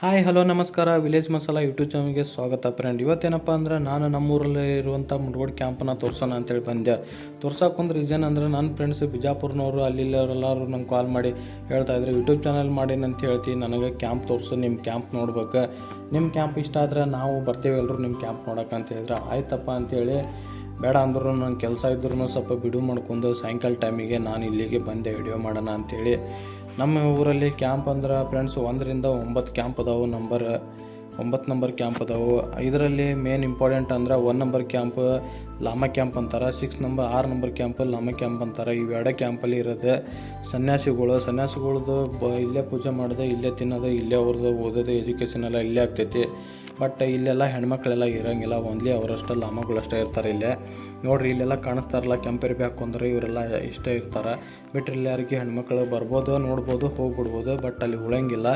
Hi hello ನಮಸ್ಕಾರ. Village masala YouTube ಚಾನಲ್ಗೆ ಸ್ವಾಗತ ಫ್ರೆಂಡ್ ಇವತ್ತೇನಪ್ಪ ಅಂದ್ರೆ ನಾನು ನಮ್ಮೂರಲ್ಲಿ ಇರುವಂಥ ಮುಡ್ಗೋಡ್ ಕ್ಯಾಂಪನ್ನ ತೋರ್ಸೋಣ ಅಂತೇಳಿ ಬಂದೆ. ತೋರ್ಸೋಕೆ ಒಂದು ರೀಸನ್ ಅಂದ್ರೆ ನನ್ನ ಫ್ರೆಂಡ್ಸ್ ಬಿಜಾಪುರ್ನವರು ಅಲ್ಲಿ ಎಲ್ಲರೂ ನಂಗೆ ಕಾಲ್ ಮಾಡಿ ಹೇಳ್ತಾ ಇದ್ರು. ಯೂಟ್ಯೂಬ್ ಚಾನಲ್ ಮಾಡಿ ಅಂತ ಹೇಳ್ತಿ, ನನಗೆ ಕ್ಯಾಂಪ್ ತೋರಿಸು ನಿಮ್ಮ ಕ್ಯಾಂಪ್ ನೋಡ್ಬೇಕು. ನಿಮ್ಮ ಕ್ಯಾಂಪ್ ಇಷ್ಟ ಆದ್ರೆ ನಾವು ಬರ್ತೀವಿ ಎಲ್ಲರೂ ನಿಮ್ಮ ಕ್ಯಾಂಪ್ ನೋಡೋಕೆ ಅಂತ ಹೇಳಿದ್ರೆ. ಆಯ್ತಪ್ಪ ಅಂತೇಳಿ ಬೇಡ ಅಂದ್ರೂ ನನ್ನ ಕೆಲಸ ಇದ್ರೂ ಸ್ವಲ್ಪ ಬಿಡು ಮಾಡ್ಕೊಂಡು ಸಾಯಂಕಾಲ ಟೈಮಿಗೆ ನಾನು ಇಲ್ಲಿಗೆ ಬಂದೆ ವಿಡಿಯೋ ಮಾಡೋಣ ಅಂಥೇಳಿ ನಮ್ಮ ಊರಲ್ಲಿ ಕ್ಯಾಂಪ್ ಅಂದ್ರೆ ಫ್ರೆಂಡ್ಸ್ ಒಂದರಿಂದ ಒಂಬತ್ತು ಕ್ಯಾಂಪ್ ಅದಾವೆ ನಂಬರ್ ಒಂಬತ್ತು ನಂಬರ್ ಕ್ಯಾಂಪ್ ಅದಾವೆ. ಇದರಲ್ಲಿ ಮೇನ್ ಇಂಪಾರ್ಟೆಂಟ್ ಅಂದ್ರೆ one number camp, lama camp ಅಂತಾರೆ ಸಿಕ್ಸ್ ನಂಬರ್ ಆರು ನಂಬರ್ ಕ್ಯಾಂಪ್, ಲಾಮ ಕ್ಯಾಂಪ್ ಅಂತಾರೆ. ಇವೆರಡೇ ಕ್ಯಾಂಪಲ್ಲಿ ಇರೋದು ಸನ್ಯಾಸಿಗಳು. ಸನ್ಯಾಸಿಗಳದ್ದು ಬ ಇಲ್ಲೇ ಪೂಜೆ ಮಾಡೋದು, ಇಲ್ಲೇ ತಿನ್ನೋದು, ಇಲ್ಲೇ ಅವ್ರದ್ದು ಓದೋದು ಎಜುಕೇಷನ್ ಎಲ್ಲ ಇಲ್ಲೇ ಆಗ್ತೈತಿ. ಬಟ್ ಇಲ್ಲೆಲ್ಲ ಹೆಣ್ಮಕ್ಳೆಲ್ಲ ಇರೋಂಗಿಲ್ಲ. ಓನ್ಲಿ ಅವರಷ್ಟೇ, ಲಾಮಗಳಷ್ಟೇ ಇರ್ತಾರೆ ಇಲ್ಲೇ. ನೋಡ್ರಿ, ಇಲ್ಲೆಲ್ಲ ಕಾಣಿಸ್ತಾರಲ್ಲ ಕೆಂಪೇರಿ ಹಾಕೊಂಡ್ರೆ ಇವರೆಲ್ಲ ಇಷ್ಟ ಇರ್ತಾರೆ. ಬಿಟ್ರೆ ಇಲ್ಲಿ ಯಾರಿಗೆ ಹೆಣ್ಮಕ್ಳು ಬರ್ಬೋದು, ನೋಡ್ಬೋದು, ಹೋಗ್ಬಿಡ್ಬೋದು, ಬಟ್ ಅಲ್ಲಿ ಉಳಂಗಿಲ್ಲ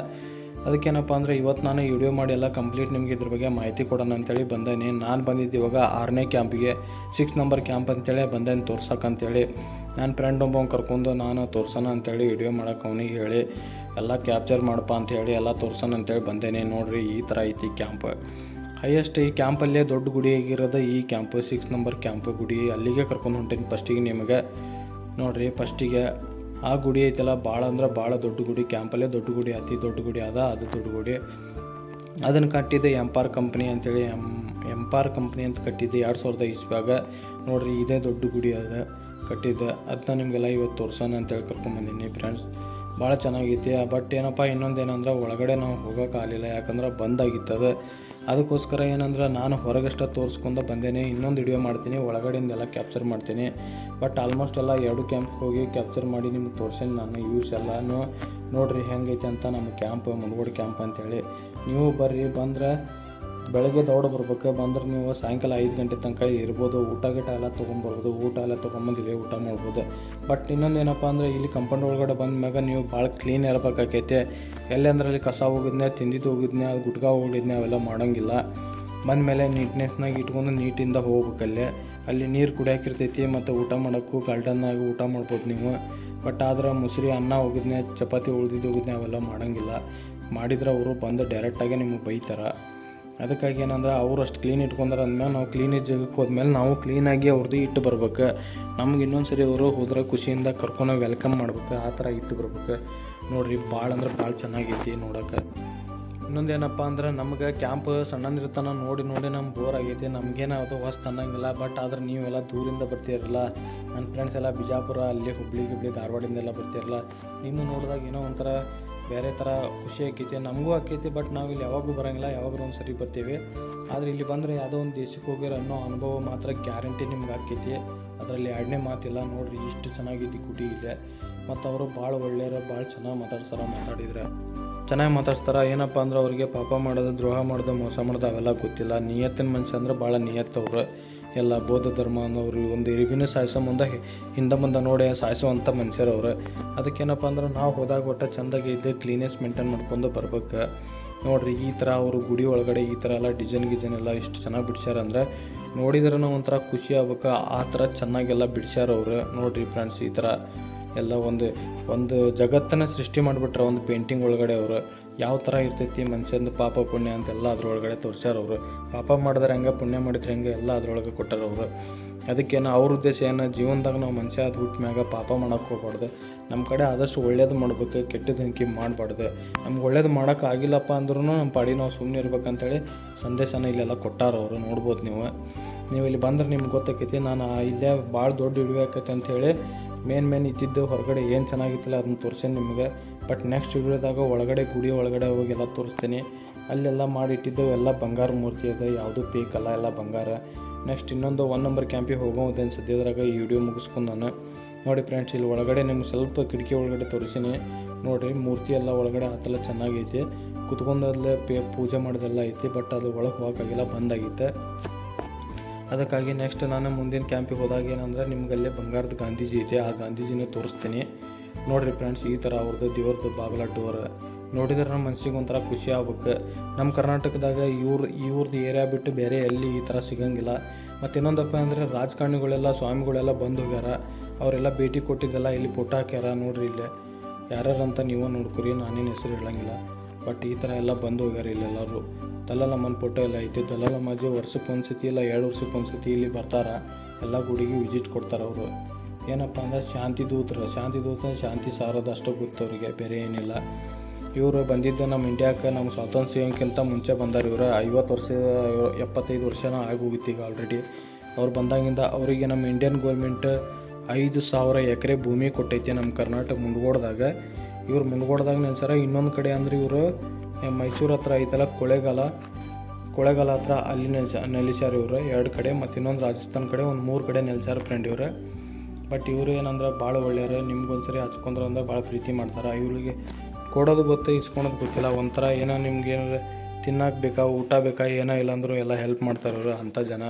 ಅದಕ್ಕೇನಪ್ಪ ಅಂದರೆ ಇವತ್ತು ನಾನು ವಿಡಿಯೋ ಮಾಡಿ ಎಲ್ಲ ಕಂಪ್ಲೀಟ್ ನಿಮಗೆ ಇದ್ರ ಬಗ್ಗೆ ಮಾಹಿತಿ ಕೊಡೋಣ ಅಂತೇಳಿ ಬಂದೇನೆ. ನಾನು ಬಂದಿದ್ದು ಇವಾಗ ಆರನೇ ಕ್ಯಾಂಪಿಗೆ. ಸಿಕ್ಸ್ ನಂಬರ್ ಕ್ಯಾಂಪ್ ಅಂತೇಳಿ ಬಂದೇನೆ ತೋರ್ಸೋಕ್ಕಂತೇಳಿ ನನ್ನ ಫ್ರೆಂಡ್ ಒಬ್ಬ ಕರ್ಕೊಂಡು ನಾನು ತೋರ್ಸೋಣ ಅಂತೇಳಿ ವಿಡಿಯೋ ಮಾಡೋಕೆ ಅವನಿಗೆ ಹೇಳಿ. ಎಲ್ಲ ಕ್ಯಾಪ್ಚರ್ ಮಾಡಪ್ಪ ಅಂಥೇಳಿ ಎಲ್ಲ ತೋರ್ಸೋಣ ಅಂತೇಳಿ ಬಂದೇನೆ. ನೋಡಿರಿ, ಈ ಥರ ಐತಿ ಕ್ಯಾಂಪ್ ಹೈಯೆಸ್ಟ್ ಈ ಕ್ಯಾಂಪಲ್ಲೇ ದೊಡ್ಡ ಗುಡಿ ಆಗಿರೋದು ಈ ಕ್ಯಾಂಪ್ ಸಿಕ್ಸ್ ನಂಬರ್ ಕ್ಯಾಂಪ್ ಗುಡಿ. ಅಲ್ಲಿಗೆ ಕರ್ಕೊಂಡು ಹೊಂಟೀನಿ ಫಸ್ಟಿಗೆ ನಿಮಗೆ. ನೋಡಿರಿ ಫಸ್ಟಿಗೆ ಆ ಗುಡಿ ಐತಲ್ಲ ಭಾಳ ಅಂದ್ರೆ ಭಾಳ ದೊಡ್ಡ ಗುಡಿ. ಕ್ಯಾಂಪಲ್ಲೇ ದೊಡ್ಡ ಗುಡಿ, ಅತಿ ದೊಡ್ಡ ಗುಡಿ ಅದ, ಅದು ದೊಡ್ಡ ಗುಡಿ. ಅದನ್ನು ಕಟ್ಟಿದ್ದು ಎಂಪಾರ್ ಕಂಪ್ನಿ ಅಂತೇಳಿ ಎಂ ಎಂಪಾರ್ ಕಂಪ್ನಿ ಅಂತ ಕಟ್ಟಿದ್ದು ಎರಡು ಸಾವಿರದ ಇಸ್ವ್ಯಾಗ. ನೋಡಿರಿ, ಇದೇ ದೊಡ್ಡ ಗುಡಿ ಅದ, ಕಟ್ಟಿದ್ದೆ. ಅದನ್ನ ನಿಮಗೆಲ್ಲ ಇವತ್ತು ತೋರ್ಸೋಣ ಅಂತೇಳಿ ಕರ್ಕೊಂಬಂದಿನಿ ಫ್ರೆಂಡ್ಸ್ ಭಾಳ ಚೆನ್ನಾಗೈತಿ. ಬಟ್ ಏನಪ್ಪ ಇನ್ನೊಂದು ಏನಂದ್ರೆ ಒಳಗಡೆ ನಾವು ಹೋಗೋಕ್ಕಾಗಲಿಲ್ಲ ಯಾಕಂದ್ರೆ ಬಂದಾಗಿತ್ತು ಅದು ಅದಕ್ಕೋಸ್ಕರ ಏನಂದ್ರೆ ನಾನು ಹೊರಗಷ್ಟ ತೋರಿಸ್ಕೊಂಡು ಬಂದೇನೆ. ಇನ್ನೊಂದು ವಿಡಿಯೋ ಮಾಡ್ತೀನಿ. ಒಳಗಡೆಯಿಂದೆಲ್ಲ ಕ್ಯಾಪ್ಚರ್ ಮಾಡ್ತೀನಿ. ಬಟ್ ಆಲ್ಮೋಸ್ಟ್ ಎಲ್ಲ ಎರಡು ಕ್ಯಾಂಪ್ಗೆ ಹೋಗಿ ಕ್ಯಾಪ್ಚರ್ ಮಾಡಿ ನಿಮ್ಗೆ ತೋರಿಸೇನೆ ನಾನು ಯೂಸ್ ಎಲ್ಲನೂ ನೋಡ್ರಿ ಹೆಂಗೈತೆ ಅಂತ ನಮ್ಮ ಕ್ಯಾಂಪ್ ಮುನ್ಗೋಡು ಕ್ಯಾಂಪ್ ಅಂತೇಳಿ. ನೀವು ಬರ್ರಿ, ಬಂದ್ರೆ ಬೆಳಗ್ಗೆ ದೌಡ ಬರ್ಬೇಕು, ಬಂದ್ರೆ ನೀವು ಸಾಯಂಕಾಲ ಐದು ಗಂಟೆ ತನಕ ಇರ್ಬೋದು, ಊಟ ಗೀಟ ಎಲ್ಲ ತೊಗೊಂಬರ್ಬೋದು, ಊಟ ಎಲ್ಲ ತೊಗೊಂಬಂದು ಊಟ ಮಾಡ್ಬೋದು. ಬಟ್ ಇನ್ನೊಂದು ಏನಪ್ಪ ಅಂದರೆ, ಇಲ್ಲಿ ಕಂಪೌಂಡ್ ಒಳಗಡೆ ಬಂದ ಮ್ಯಾಗ ನೀವು ಭಾಳ ಕ್ಲೀನ್ ಇರಬೇಕಾಕೈತೆ. ಎಲ್ಲಂದ್ರಲ್ಲಿ ಕಸ ಹೋಗಿದ್ನೆ, ತಿಂದಿದ್ದು ಹೋಗಿದ್ನೆ, ಅದು ಗುಟ್ಕ ಹೋಗಿದ್ನೆ, ಅವೆಲ್ಲ ಮಾಡೋಂಗಿಲ್ಲ. ಬಂದಮೇಲೆ ನೀಟ್ನೆಸ್ನಾಗ ಇಟ್ಕೊಂಡು ನೀಟಿಂದ ಹೋಗ್ಬೇಕಲ್ಲೇ ಅಲ್ಲಿ. ನೀರು ಕುಡಿಯಾಕಿರ್ತೈತಿ ಮತ್ತು ಊಟ ಮಾಡೋಕ್ಕೂ ಗಾರ್ಡನ್ನಾಗಿ ಊಟ ಮಾಡ್ಬೋದು ನೀವು. ಬಟ್ ಆದ್ರೆ ಮುಸ್ರಿ ಅನ್ನ ಹೋಗಿದ್ನೆ, ಚಪಾತಿ ಉಳ್ದಿದ್ದು ಹೋಗಿದ್ನೆ, ಅವೆಲ್ಲ ಮಾಡೋಂಗಿಲ್ಲ. ಮಾಡಿದ್ರೆ ಅವರು ಬಂದು ಡೈರೆಕ್ಟಾಗಿ ನಿಮಗೆ ಬೈತಾರೆ. ಅದಕ್ಕಾಗಿ ಏನಂದ್ರೆ ಅವ್ರು ಅಷ್ಟು ಕ್ಲೀನ್ ಇಟ್ಕೊಂಡ್ರೆ ಅಂದಮೇಲೆ ನಾವು ಕ್ಲೀನ್ ಜಾಗಕ್ಕೆ ಹೋದ್ಮೇಲೆ ನಾವು ಕ್ಲೀನಾಗಿ ಅವ್ರದ್ದು ಇಟ್ಟು ಬರ್ಬೇಕು. ನಮ್ಗೆ ಇನ್ನೊಂದು ಸರಿ ಅವರು ಹೋದ್ರೆ ಖುಷಿಯಿಂದ ಕರ್ಕೊಂಡು ವೆಲ್ಕಮ್ ಮಾಡ್ಬೇಕು, ಆ ಥರ ಇಟ್ಟು ಬರ್ಬೇಕು. ನೋಡಿರಿ ಭಾಳ ಅಂದ್ರೆ ಭಾಳ ಚೆನ್ನಾಗೈತಿ ನೋಡೋಕೆ ಇನ್ನೊಂದು ಏನಪ್ಪ ಅಂದ್ರೆ ನಮ್ಗೆ ಕ್ಯಾಂಪ್ ಸಣ್ಣಂದಿರ್ತಾನ ನೋಡಿ ನೋಡಿ ನಮ್ಗೆ ಬೋರ್ ಆಗೈತಿ. ನಮಗೇನು ಅದು ಹೊಸ್ತು ಅನ್ನಂಗಿಲ್ಲ. ಬಟ್ ಆದ್ರೆ ನೀವೆಲ್ಲ ದೂರಿಂದ ಬರ್ತೀರಲ್ಲ. ನನ್ನ ಫ್ರೆಂಡ್ಸ್ ಎಲ್ಲ ಬಿಜಾಪುರ, ಅಲ್ಲಿ ಹುಬ್ಳಿ ಗಿಬ್ಳಿ ಧಾರವಾಡಿಂದೆಲ್ಲ ಬರ್ತಿರಲ್ಲ. ನಿಮ್ಮ ನೋಡಿದಾಗ ಏನೋ ಒಂಥರ ಬೇರೆ ಥರ ಖುಷಿ ಆಕೈತಿ, ನಮಗೂ ಆಕೈತಿ ಬಟ್ ನಾವು ಇಲ್ಲಿ ಯಾವಾಗೂ ಬರೋಂಗಿಲ್ಲ, ಯಾವಾಗಲೂ ಒಂದು ಸರಿ ಬರ್ತೀವಿ. ಆದರೆ ಇಲ್ಲಿ ಬಂದರೆ ಯಾವುದೋ ಒಂದು ದೇಶಕ್ಕೆ ಹೋಗಿರೋ ಅನ್ನೋ ಅನುಭವ ಮಾತ್ರ ಗ್ಯಾರಂಟಿ ನಿಮ್ಗೆ ಆಕೈತಿ. ಅದರಲ್ಲಿ ಎರಡನೇ ಮಾತಿಲ್ಲ, ನೋಡಿರಿ ಇಷ್ಟು ಚೆನ್ನಾಗೈತಿ ಕುಟಿ ಇದೆ. ಮತ್ತು ಅವರು ಭಾಳ ಒಳ್ಳೆಯರ ಭಾಳ ಚೆನ್ನಾಗಿ ಮಾತಾಡ್ಸಾರ ಮಾತಾಡಿದ್ರೆ. ಚೆನ್ನಾಗಿ ಮಾತಾಡ್ಸ್ತಾರ, ಏನಪ್ಪ ಅಂದ್ರೆ ಅವರಿಗೆ ಪಾಪ ಮಾಡೋದು, ದ್ರೋಹ ಮಾಡೋದು, ಮೋಸ ಮಾಡೋದು ಅವೆಲ್ಲ ಗೊತ್ತಿಲ್ಲ. ನಿಯತ್ತಿನ ಮನುಷ್ಯ ಅಂದ್ರೆ ಭಾಳ ನಿಯತ್ತವ್ರು. ಎಲ್ಲ ಬೌದ್ಧ ಧರ್ಮ ಅನ್ನೋರು ಒಂದು ಇರಿವಿನ ಸಾಯಿಸೋ ಮುಂದೆ ಹಿಂದೆ ಮುಂದೆ ನೋಡಿ ಸಾಯಿಸುವಂಥ ಮನುಷ್ಯರು ಅವ್ರು. ಅದಕ್ಕೇನಪ್ಪ ಅಂದ್ರೆ ನಾವು ಹೋದಾಗ ಒಟ್ಟು ಚೆಂದಾಗಿ ಇದ್ದೆ ಕ್ಲೀನೆಸ್ ಮೇಂಟೈನ್ ಮಾಡ್ಕೊಂಡು ಬರ್ಬೇಕು. ನೋಡ್ರಿ, ಈ ಥರ ಅವರು ಗುಡಿ ಒಳಗಡೆ ಈ ಥರ ಎಲ್ಲ ಡಿಸೈನ್ ಗಿಜನ್ ಎಲ್ಲ ಇಷ್ಟು ಚೆನ್ನಾಗಿ ಬಿಡ್ಸ್ಯಾರ ಅಂದ್ರೆ ನೋಡಿದ್ರೆ ಒಂಥರ ಖುಷಿ ಆಗ್ಬೇಕು. ಆ ಥರ ಚೆನ್ನಾಗೆಲ್ಲ ಬಿಡ್ಸ್ಯಾರ ಅವರು. ನೋಡ್ರಿ ಫ್ರೆಂಡ್ಸ್ ಈ ಥರ ಎಲ್ಲ ಒಂದು ಒಂದು ಜಗತ್ತನ್ನ ಸೃಷ್ಟಿ ಮಾಡಿಬಿಟ್ರೆ ಒಂದು ಪೇಂಟಿಂಗ್ ಒಳಗಡೆ ಅವರು. ಯಾವ ಥರ ಇರ್ತೈತಿ, ಮನುಷ್ಯಂದು ಪಾಪ ಪುಣ್ಯ ಅಂತೆಲ್ಲ ಅದರೊಳಗಡೆ ತೋರ್ಸ್ಯಾರ ಅವರು. ಪಾಪ ಮಾಡಿದ್ರೆ ಹೆಂಗೆ, ಪುಣ್ಯ ಮಾಡಿದ್ರೆ ಹೆಂಗೆ, ಎಲ್ಲ ಅದರೊಳಗೆ ಕೊಟ್ಟಾರ ಅವರು. ಅದಕ್ಕೇನು ಅವ್ರ ಉದ್ದೇಶ ಏನು, ಜೀವನದಾಗ ನಾವು ಮನುಷ್ಯ ಅದು ಹುಟ್ಟ ಮ್ಯಾಗ ಪಾಪ ಮಾಡೋಕೆ ಹೋಗ್ಬಾರ್ದು. ನಮ್ಮ ಕಡೆ ಆದಷ್ಟು ಒಳ್ಳೇದು ಮಾಡ್ಬೇಕು ಕೆಟ್ಟದ್ದು ಹಿಂಕಿ ಮಾಡಬಾರ್ದು. ನಮ್ಗೆ ಒಳ್ಳೇದು ಮಾಡೋಕೆ ಆಗಿಲ್ಲಪ್ಪ ಅಂದ್ರೂ ನಮ್ಮ ಪಾಡಿ ನಾವು ಸುಮ್ಮನೆ ಇರ್ಬೇಕಂತೇಳಿ ಸಂದೇಶನ ಇಲ್ಲೆಲ್ಲ ಕೊಟ್ಟಾರ ಅವರು, ನೋಡ್ಬೋದು ನೀವು. ನೀವು ಇಲ್ಲಿ ಬಂದ್ರೆ ನಿಮ್ಗೆ ಗೊತ್ತಾಕೈತಿ, ನಾನು ಇಲ್ಲೇ ಭಾಳ ದೊಡ್ಡ ಹಿಡಿಯಾಕೈತೆ ಅಂಥೇಳಿ ಮೇನ್ ಮೇನ್ ಇದ್ದಿದ್ದು ಹೊರಗಡೆ ಏನು ಚೆನ್ನಾಗಿತ್ತಲ್ಲ ಅದನ್ನ ತೋರಿಸ್ತೀನಿ ನಿಮಗೆ. ಬಟ್ ನೆಕ್ಸ್ಟ್ ವಿಡಿಯೋದಾಗ ಒಳಗಡೆ ಗುಡಿ ಒಳಗಡೆ ಹೋಗಿ ಎಲ್ಲ ತೋರಿಸ್ತೀನಿ. ಅಲ್ಲೆಲ್ಲ ಮಾಡಿಟ್ಟಿದ್ದು ಎಲ್ಲ ಬಂಗಾರ ಮೂರ್ತಿ ಅದ ಯಾವುದು ಪೇಕ್ ಅಲ್ಲ, ಎಲ್ಲ ಬಂಗಾರ. ನೆಕ್ಸ್ಟ್ ಇನ್ನೊಂದು ಒನ್ ನಂಬರ್ ಕ್ಯಾಂಪಿಗೆ ಹೋಗೋದು ಅನ್ಸುತ್ತೆ ಇದ್ರಾಗ ಈ ವಿಡಿಯೋ ಮುಗಿಸ್ಕೊಂಡು ನಾನು. ನೋಡಿ ಫ್ರೆಂಡ್ಸ್ ಇಲ್ಲಿ ಒಳಗಡೆ ನಿಮ್ಗೆ ಸ್ವಲ್ಪ ಕಿಟಕಿ ಒಳಗಡೆ ತೋರಿಸ್ತೀನಿ. ನೋಡಿರಿ, ಮೂರ್ತಿ ಎಲ್ಲ ಒಳಗಡೆ ಹತ್ತಲ್ಲ ಚೆನ್ನಾಗೈತಿ. ಕುತ್ಕೊಂಡಲ್ಲೇ ಪೇ ಪೂಜೆ ಮಾಡೋದೆಲ್ಲ ಐತಿ ಬಟ್ ಅದು ಒಳಗೆ ಹೋಗೋಕ್ಕಾಗಿಲ್ಲ ಬಂದಾಗೈತೆ ಅದಕ್ಕಾಗಿ ನೆಕ್ಸ್ಟ್ ನಾನು ಮುಂದಿನ ಕ್ಯಾಂಪಿಗೆ ಹೋದಾಗ ಏನಂದ್ರೆ ನಿಮಗಲ್ಲೇ ಬಂಗಾರದ ಗಾಂಧೀಜಿ ಇದೆ. ಆ ಗಾಂಧೀಜಿನೇ ತೋರಿಸ್ತೀನಿ. ನೋಡಿರಿ ಫ್ರೆಂಡ್ಸ್ ಈ ಥರ ಅವ್ರದ್ದು ದೇವ್ರದ್ದು ಬಾಗಲ ಡೋರ್ ನೋಡಿದ್ರೆ ನಮ್ಮ ಮನ್ಸಿಗೆ ಒಂಥರ ಖುಷಿ ಆಗ್ಬೇಕು. ನಮ್ಮ ಕರ್ನಾಟಕದಾಗ ಇವ್ರ ಇವ್ರದ್ದು ಏರಿಯಾ ಬಿಟ್ಟು ಬೇರೆ ಎಲ್ಲಿ ಈ ಥರ ಸಿಗಂಗಿಲ್ಲ. ಮತ್ತು ಇನ್ನೊಂದಪ್ಪ ಅಂದರೆ ರಾಜಕಾರಣಿಗಳೆಲ್ಲ, ಸ್ವಾಮಿಗಳೆಲ್ಲ ಬಂದು ಹೋಗ್ಯಾರ. ಅವರೆಲ್ಲ ಭೇಟಿ ಕೊಟ್ಟಿದ್ದೆಲ್ಲ ಇಲ್ಲಿ ಫೋಟೋ ಹಾಕ್ಯಾರ ನೋಡ್ರಿ ಇಲ್ಲೇ. ಯಾರ್ಯಾರಂತ ನೀವು ನೋಡ್ಕೊರಿ, ನಾನೇನು ಹೆಸರು ಹೇಳಂಗಿಲ್ಲ. ಬಟ್ ಈ ಥರ ಎಲ್ಲ ಬಂದು ಹೋಗ್ಯಾರ ಇಲ್ಲೆಲ್ಲರೂ. ದಲಾಲಮ್ಮನ ಫೋಟೋ ಎಲ್ಲ ಐತಿ. ದಲಾಲಮ್ಮಾಜಿ ವರ್ಷಕ್ಕೆ ಒಂದ್ಸತಿ ಇಲ್ಲ, ಎರಡು ವರ್ಷಕ್ಕೆ ಒಂದ್ಸತಿ ಇಲ್ಲಿ ಬರ್ತಾರ. ಎಲ್ಲ ಗುಡಿಗೆ ವಿಸಿಟ್ ಕೊಡ್ತಾರೆ ಅವರು. ಏನಪ್ಪ ಅಂದ್ರೆ ಶಾಂತಿ ದೂತರು. ಶಾಂತಿ ದೂತ ಶಾಂತಿ ಸಾರೋದು ಗೊತ್ತು ಅವರಿಗೆ, ಬೇರೆ ಏನಿಲ್ಲ. ಇವರು ಬಂದಿದ್ದು ನಮ್ಮ ಇಂಡಿಯಾಕ್ಕೆ ನಮ್ಮ ಸ್ವಾತಂತ್ರ್ಯ ಸಿಗೋಕ್ಕಿಂತ ಮುಂಚೆ ಬಂದಾರ ಇವರು. ಐವತ್ತು ವರ್ಷ, ಎಪ್ಪತ್ತೈದು ವರ್ಷನ ಆಗೋಗಿತ್ತು ಈಗ ಆಲ್ರೆಡಿ ಅವ್ರು ಬಂದಾಗಿಂದ ಅವರಿಗೆ ನಮ್ಮ ಇಂಡಿಯನ್ ಗೌರ್ಮೆಂಟ್ ಐದು ಸಾವಿರ ಎಕರೆ ಭೂಮಿ ಕೊಟ್ಟೈತಿ ನಮ್ಮ ಕರ್ನಾಟಕ ಮುಂಡ್ಗೋಡ್ದಾಗ. ಇವ್ರು ಮುಂಡ್ಗೋಡ್ದಾಗ ನೆನ್ಸಾರ ಇನ್ನೊಂದು ಕಡೆ ಅಂದ್ರೆ ಇವರು ಮೈಸೂರು ಹತ್ರ ಐತಲ್ಲ, ಕೊಳೆಗಾಲ. ಕೊಳೆಗಾಲ ಹತ್ರ ಅಲ್ಲಿ ನೆಲೆಸ ನೆಲೆಸ್ಯಾರ ಇವರು. ಎರಡು ಕಡೆ ಮತ್ತು ಇನ್ನೊಂದು ರಾಜಸ್ಥಾನ ಕಡೆ ಒಂದು ಮೂರು ಕಡೆ ನೆಲೆಸ್ಯಾರ ಫ್ರೆಂಡ್ ಇವರು. ಬಟ್ ಇವರು ಏನಂದ್ರೆ ಭಾಳ ಒಳ್ಳೆಯವರು. ನಿಮ್ಗೊಂದ್ಸರಿ ಹಚ್ಕೊಂಡ್ರೆ ಅಂದ್ರೆ ಭಾಳ ಪ್ರೀತಿ ಮಾಡ್ತಾರೆ. ಇವ್ರಿಗೆ ಕೊಡೋದು ಗೊತ್ತು, ಇಸ್ಕೊಳೋದು ಗೊತ್ತಿಲ್ಲ. ಒಂಥರ ಏನೋ ನಿಮ್ಗೆ ಏನಾರ ತಿನ್ನಕ್ಕೆ ಬೇಕಾ, ಊಟ ಬೇಕಾ, ಏನೋ ಇಲ್ಲ ಅಂದರೂ ಎಲ್ಲ ಹೆಲ್ಪ್ ಮಾಡ್ತಾರೆ ಅವರು ಅಂಥ ಜನ.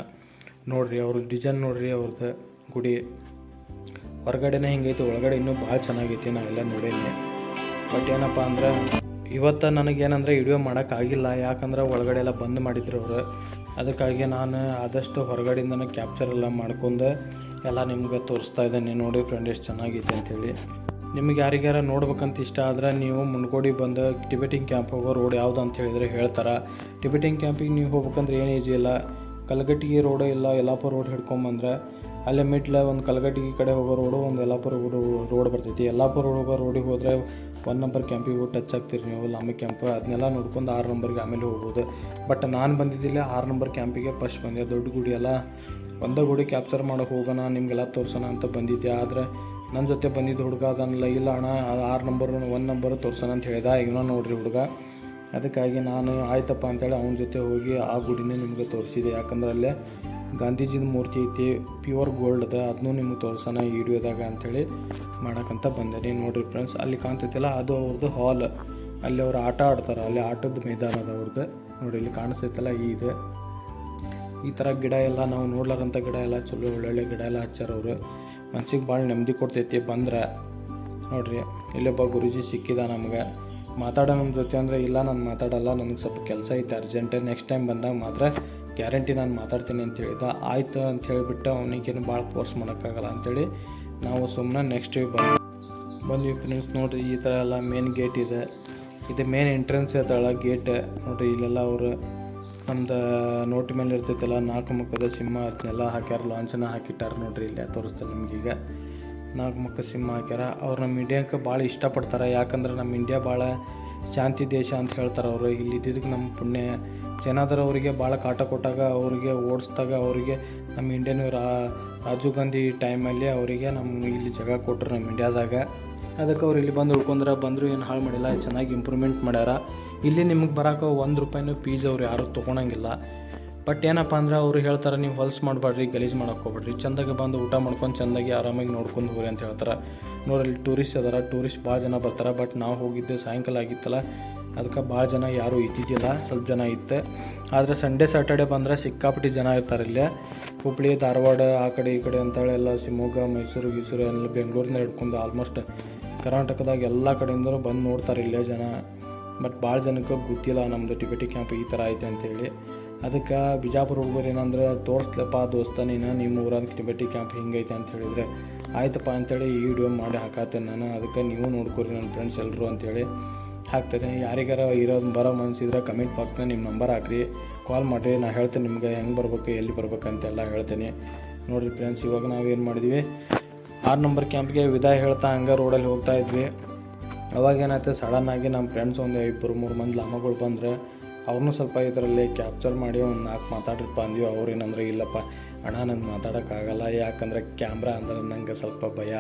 ನೋಡಿರಿ, ಅವ್ರ ಡಿಸೈನ್ ನೋಡಿರಿ ಅವ್ರದ್ದು ಗುಡಿ. ಹೊರಗಡೆನೇ ಹಿಂಗೈತಿ, ಒಳಗಡೆ ಇನ್ನೂ ಭಾಳ ಚೆನ್ನಾಗೈತಿ, ನಾವೆಲ್ಲ ನೋಡೀನಿ ಬಟ್ ಏನಪ್ಪ ಅಂದ್ರೆ ಇವತ್ತು ನನಗೇನಂದರೆ ವಿಡಿಯೋ ಮಾಡೋಕ್ಕಾಗಿಲ್ಲ, ಯಾಕಂದ್ರೆ ಒಳಗಡೆ ಎಲ್ಲ ಬಂದ್ ಮಾಡಿದ್ರು ಅವರು. ಅದಕ್ಕಾಗಿ ನಾನು ಆದಷ್ಟು ಹೊರಗಡೆಯಿಂದನೇ ಕ್ಯಾಪ್ಚರ್ ಎಲ್ಲ ಮಾಡ್ಕೊಂಡು ಎಲ್ಲ ನಿಮ್ಗೆ ತೋರಿಸ್ತಾ ಇದ್ದೇನೆ. ನೋಡಿ ಫ್ರೆಂಡ್ ಎಷ್ಟು ಚೆನ್ನಾಗಿದೆ ಅಂತೇಳಿ. ನಿಮ್ಗೆ ಯಾರಿಗಾರ ನೋಡ್ಬೇಕಂತ ಇಷ್ಟ ಆದ್ರೆ ನೀವು ಮುಂಡ್ಕೋಡಿ ಬಂದು ಟಿಬೆಟಿಂಗ್ ಕ್ಯಾಂಪ್ ಹೋಗೋ ರೋಡ್ ಯಾವುದು ಅಂತ ಹೇಳಿದರೆ ಹೇಳ್ತಾರೆ. ಟಿಬೆಟಿಂಗ್ ಕ್ಯಾಂಪಿಗೆ ನೀವು ಹೋಗ್ಬೇಕಂದ್ರೆ ಏನು ಈಜಿ ಇಲ್ಲ. ಕಲಗಟ್ಟಿಗೆ ರೋಡು ಇಲ್ಲ, ಯಲ್ಲಾಪುರ ರೋಡ್ ಹಿಡ್ಕೊಂಬಂದ್ರೆ ಅಲ್ಲೇ ಮಿಡ್ಲ ಒಂದು ಕಲಗಟ್ಟಿಗೆ ಕಡೆ ಹೋಗೋ ರೋಡು ಒಂದು ಯಲ್ಲಾಪುರ ರೋಡ್ ಬರ್ತೈತಿ. ಯಲ್ಲಾಪುರ ಹೋಗೋ ರೋಡಿಗೆ ಹೋದರೆ ಒನ್ ನಂಬರ್ ಕ್ಯಾಂಪಿಗೆ ಟಚ್ ಆಗ್ತೀರಿ ನೀವು ಲಾಮಿ ಕ್ಯಾಂಪ್, ಅದನ್ನೆಲ್ಲ ನೋಡ್ಕೊಂಡು ಆರು ನಂಬರ್ಗೆ ಆಮೇಲೆ ಹೋಗ್ಬೋದು. ಬಟ್ ನಾನು ಬಂದಿದ್ದಿಲ್ಲ, ಆರು ನಂಬರ್ ಕ್ಯಾಂಪಿಗೆ ಫಸ್ಟ್ ಬಂದೆ. ದೊಡ್ಡ ಗುಡಿ ಎಲ್ಲ ಒಂದೇ ಗುಡಿ ಕ್ಯಾಪ್ಚರ್ ಮಾಡೋಕೆ ಹೋಗೋಣ, ನಿಮಗೆಲ್ಲ ತೋರ್ಸೋಣ ಅಂತ ಬಂದಿದ್ದೆ. ಆದರೆ ನನ್ನ ಜೊತೆ ಬಂದಿದ್ದ ಹುಡುಗ ಅದನ್ನೆಲ್ಲ, ಇಲ್ಲ ಅಣ್ಣ, ಆರು ನಂಬರ್ ಒನ್ ನಂಬರ್ ತೋರ್ಸೋಣ ಅಂತ ಹೇಳಿದ. ಇವನೋ ನೋಡ್ರಿ ಹುಡುಗ. ಅದಕ್ಕಾಗಿ ನಾನು, ಆಯ್ತಪ್ಪ ಅಂತೇಳಿ ಅವನ ಜೊತೆ ಹೋಗಿ ಆ ಗುಡಿನೇ ನಿಮಗೆ ತೋರಿಸಿದೆ. ಯಾಕಂದ್ರೆ ಅಲ್ಲೇ ಗಾಂಧೀಜಿದ ಮೂರ್ತಿ ಐತಿ, ಪ್ಯೂರ್ ಗೋಲ್ಡ್ ಅದ ಅದನ್ನೂ ನಿಮ್ಗೆ ತೋರ್ಸೋಣ ಈ ವಿಡಿಯೋದಾಗ ಅಂಥೇಳಿ ಮಾಡೋಕ್ಕಂತ ಬಂದೆ ನೋಡಿರಿ ಫ್ರೆಂಡ್ಸ್ ಅಲ್ಲಿ ಕಾಣ್ತೈತಿಲ್ಲ, ಅದು ಅವ್ರದ್ದು ಹಾಲ್ ಅಲ್ಲಿ ಅವ್ರು ಆಟ ಆಡ್ತಾರೆ, ಅಲ್ಲಿ ಆಟದ ಮೈದಾನ ಅದ ಅವ್ರದ್ದು ನೋಡಿ ಇಲ್ಲಿ ಕಾಣಿಸ್ತೈತಲ್ಲ ಈ ಇದು. ಈ ಥರ ಗಿಡ ಎಲ್ಲ ನಾವು ನೋಡ್ಲಾರಂಥ ಗಿಡ ಎಲ್ಲ ಚಲೋ ಒಳ್ಳೊಳ್ಳೆ ಗಿಡ ಎಲ್ಲ ಹಚ್ಚಾರ ಅವರು. ಮನ್ಸಿಗೆ ಭಾಳ ನೆಮ್ಮದಿ ಕೊಡ್ತೈತಿ ಬಂದ್ರೆ. ನೋಡ್ರಿ ಇಲ್ಲೊಬ್ಬ ಗುರುಜಿ ಸಿಕ್ಕಿದ ನಮ್ಗೆ. ಮಾತಾಡೋ ನಮ್ಮ ಜೊತೆ ಅಂದರೆ, ಇಲ್ಲ, ನಾನು ಮಾತಾಡಲ್ಲ, ನನಗೆ ಸ್ವಲ್ಪ ಕೆಲಸ ಐತೆ ಅರ್ಜೆಂಟ್ ನೆಕ್ಸ್ಟ್ ಟೈಮ್ ಬಂದಾಗ ಮಾತ್ರ ಗ್ಯಾರಂಟಿ ನಾನು ಮಾತಾಡ್ತೀನಿ ಅಂತ ಹೇಳಿದ ಆಯ್ತು ಅಂತ ಹೇಳಿಬಿಟ್ಟು ಅವನಿಗೇನು ಭಾಳ ಫೋರ್ಸ್ ಮಾಡೋಕ್ಕಾಗಲ್ಲ ಅಂಥೇಳಿ ನಾವು ಸುಮ್ಮನೆ ನೆಕ್ಸ್ಟ್ ಬಂದು ಬಂದ್ವಿ. ಫ್ರೆಂಡ್ಸ್ ನೋಡಿರಿ, ಈ ಥರ ಎಲ್ಲ ಮೇನ್ ಗೇಟ್ ಇದೆ. ಇದು ಮೇನ್ ಎಂಟ್ರೆನ್ಸ್ ಇರ್ತಾಳ ಗೇಟ್ ನೋಡಿರಿ, ಇಲ್ಲೆಲ್ಲ ಅವರು ನಮ್ದು ನೋಟ್ ಮೇಲೆ ಇರ್ತೈತಲ್ಲ, ನಾಲ್ಕು ಮುಖದ ಸಿಂಹ ಅದನ್ನೆಲ್ಲ ಹಾಕ್ಯಾರ ಲಾಂಚನ ಹಾಕಿಟ್ಟಾರ ನೋಡ್ರಿ ಇಲ್ಲೇ ತೋರಿಸ್ತಾರೆ ನಮಗೀಗ ನಾಲ್ಕು ಮುಖ ಸಿಂಹ ಹಾಕ್ಯಾರ. ಅವ್ರು ನಮ್ಮ ಇಂಡಿಯಾಕ್ಕೆ ಭಾಳ ಇಷ್ಟಪಡ್ತಾರೆ, ಯಾಕಂದ್ರೆ ನಮ್ಮ ಇಂಡಿಯಾ ಭಾಳ ಶಾಂತಿ ದೇಶ ಅಂತ ಹೇಳ್ತಾರೆ ಅವರು. ಇಲ್ಲಿ ಇದ್ದಿದ್ದಕ್ಕೆ ನಮ್ಮ ಪುಣ್ಯ ಏನಾದರೂ ಅವರಿಗೆ ಭಾಳ ಕಾಟ ಕೊಟ್ಟಾಗ ಅವರಿಗೆ ಓಡಿಸ್ದಾಗ ಅವರಿಗೆ ನಮ್ಮ ಇಂಡಿಯನ್ ರಾ, ರಾಜೀವ್ ಗಾಂಧಿ ಟೈಮಲ್ಲಿ ಅವರಿಗೆ ನಮ್ಮ ಇಲ್ಲಿ ಜಾಗ ಕೊಟ್ಟರು ನಮ್ಮ ಇಂಡಿಯಾದಾಗ ಅದಕ್ಕೆ ಅವ್ರು ಇಲ್ಲಿ ಬಂದು ಉಳ್ಕೊಂಡ್ರೆ, ಬಂದರೂ ಏನು ಹಾಳು ಮಾಡಿಲ್ಲ, ಚೆನ್ನಾಗಿ ಇಂಪ್ರೂವ್ಮೆಂಟ್ ಮಾಡ್ಯಾರ. ಇಲ್ಲಿ ನಿಮಗೆ ಬರೋಕೆ ಒಂದು ರೂಪಾಯಿನೂ ಪೀಸ್ ಅವ್ರು ಯಾರೂ ತೊಗೊಳಂಗಿಲ್ಲ. ಬಟ್ ಏನಪ್ಪ ಅಂದ್ರೆ ಅವ್ರು ಹೇಳ್ತಾರೆ, ನೀವು ಹೊಲ್ಸ್ ಮಾಡಬೇಡ್ರಿ ಗಲೀಜು ಮಾಡೋಕೆ ಹೋಗ್ಬೇಡ್ರಿ ಚೆಂದಾಗಿ ಬಂದು ಊಟ ಮಾಡ್ಕೊಂಡು ಚೆಂದಾಗಿ ಆರಾಮಾಗಿ ನೋಡ್ಕೊಂಡು ಹೋಗ್ರಿ ಅಂತ ಹೇಳ್ತಾರೆ. ನೋಡಲ್ಲಿ ಟೂರಿಸ್ಟ್ ಅದಾರ ಟೂರಿಸ್ಟ್ ಭಾಳ ಜನ ಬರ್ತಾರೆ. ಬಟ್ ನಾವು ಹೋಗಿದ್ದು ಸಾಯಂಕಾಲ ಆಗಿತ್ತಲ್ಲ ಅದಕ್ಕೆ ಭಾಳ ಜನ ಯಾರೂ ಇದ್ದಿದ್ದಿಲ್ಲ, ಸ್ವಲ್ಪ ಜನ ಇತ್ತು. ಆದರೆ ಸಂಡೇ ಸ್ಯಾಟರ್ಡೆ ಬಂದರೆ ಸಿಕ್ಕಾಪಟ್ಟಿ ಜನ ಇರ್ತಾರೆ ಇಲ್ಲೇ. ಹುಬ್ಬಳ್ಳಿ ಧಾರವಾಡ, ಆ ಕಡೆ ಈ ಕಡೆ ಅಂತೇಳಿ ಎಲ್ಲ ಶಿವಮೊಗ್ಗ, ಮೈಸೂರು, ಗೀಸೂರು, ಎಲ್ಲ ಬೆಂಗಳೂರಿನ ಹಿಡ್ಕೊಂಡು ಆಲ್ಮೋಸ್ಟ್ ಕರ್ನಾಟಕದಾಗ ಎಲ್ಲ ಕಡೆಯಿಂದಲೂ ಬಂದು ನೋಡ್ತಾರೆ ಇಲ್ಲೇ ಜನ. ಬಟ್ ಭಾಳ ಜನಕ್ಕೆ ಗೊತ್ತಿಲ್ಲ ನಮ್ಮದು ಟಿಬೆಟಿ ಕ್ಯಾಂಪ್ ಈ ಥರ ಐತೆ ಅಂತೇಳಿ. ಅದಕ್ಕೆ ಬಿಜಾಪುರ ಹುಡುಗರು ಏನಂದ್ರೆ, ತೋರಿಸ್ಲಪ್ಪ ದೋಸ್ತ ನೀನು ನಿಮ್ಮ ಊರಾಗ ಟಿಬೆಟಿ ಕ್ಯಾಂಪ್ ಹಿಂಗೈತೆ ಅಂತ ಹೇಳಿದ್ರೆ, ಆಯ್ತಪ್ಪ ಅಂತೇಳಿ ಈ ವಿಡಿಯೋ ಮಾಡಿ ಹಾಕತ್ತೇನೆ ನಾನು, ಅದಕ್ಕೆ ನೀವು ನೋಡ್ಕೊರಿ ನನ್ನ ಫ್ರೆಂಡ್ಸ್ ಎಲ್ಲರೂ ಅಂತೇಳಿ. ಹಾಕ್ತೇನೆ ಯಾರಿಗಾರ ಇರೋ ಬರೋ ಮನಸ್ಸಿದ್ರೆ ಕಮೆಂಟ್ ಬಾಕ್ಸ್ನ ನಿಮ್ಮ ನಂಬರ್ ಹಾಕ್ರಿ. ಕಾಲ್ ಮಾಡಿರಿ ನಾನು ಹೇಳ್ತೇನೆ ನಿಮ್ಗೆ ಹೆಂಗೆ ಬರ್ಬೇಕು, ಎಲ್ಲಿ ಬರ್ಬೇಕು ಅಂತೆಲ್ಲ ಹೇಳ್ತೇನೆ. ನೋಡಿರಿ ಫ್ರೆಂಡ್ಸ್ ಇವಾಗ ನಾವೇನು ಮಾಡಿದ್ವಿ? ಆರು ನಂಬರ್ ಕ್ಯಾಂಪ್ಗೆ ವಿದಾಯ ಹೇಳ್ತಾ ಹಂಗೆ ರೋಡಲ್ಲಿ ಹೋಗ್ತಾ ಇದ್ವಿ. ಅವಾಗ ಏನಾಯ್ತು ಸಡನ್ನಾಗಿ ನಮ್ಮ ಫ್ರೆಂಡ್ಸ್ ಒಂದು ಇಬ್ಬರು ಮೂರು ಮಂದಿ ಲಾಮಗಳು ಬಂದರೆ ಅವ್ರನ್ನೂ ಸ್ವಲ್ಪ ಇದರಲ್ಲಿ ಕ್ಯಾಪ್ಚರ್ ಮಾಡಿ ಒಂದು ನಾಲ್ಕು ಮಾತಾಡ್ರಪ್ಪ ಅಂದ್ವಿ. ಅವ್ರು ಏನಂದ್ರೆ, ಇಲ್ಲಪ್ಪ, ಅಣ್ಣ ನಂಗೆ ಮಾತಾಡೋಕ್ಕಾಗಲ್ಲ ಯಾಕಂದ್ರೆ ಕ್ಯಾಮ್ರಾ ಅಂದ್ರೆ ನಂಗೆ ಸ್ವಲ್ಪ ಭಯ.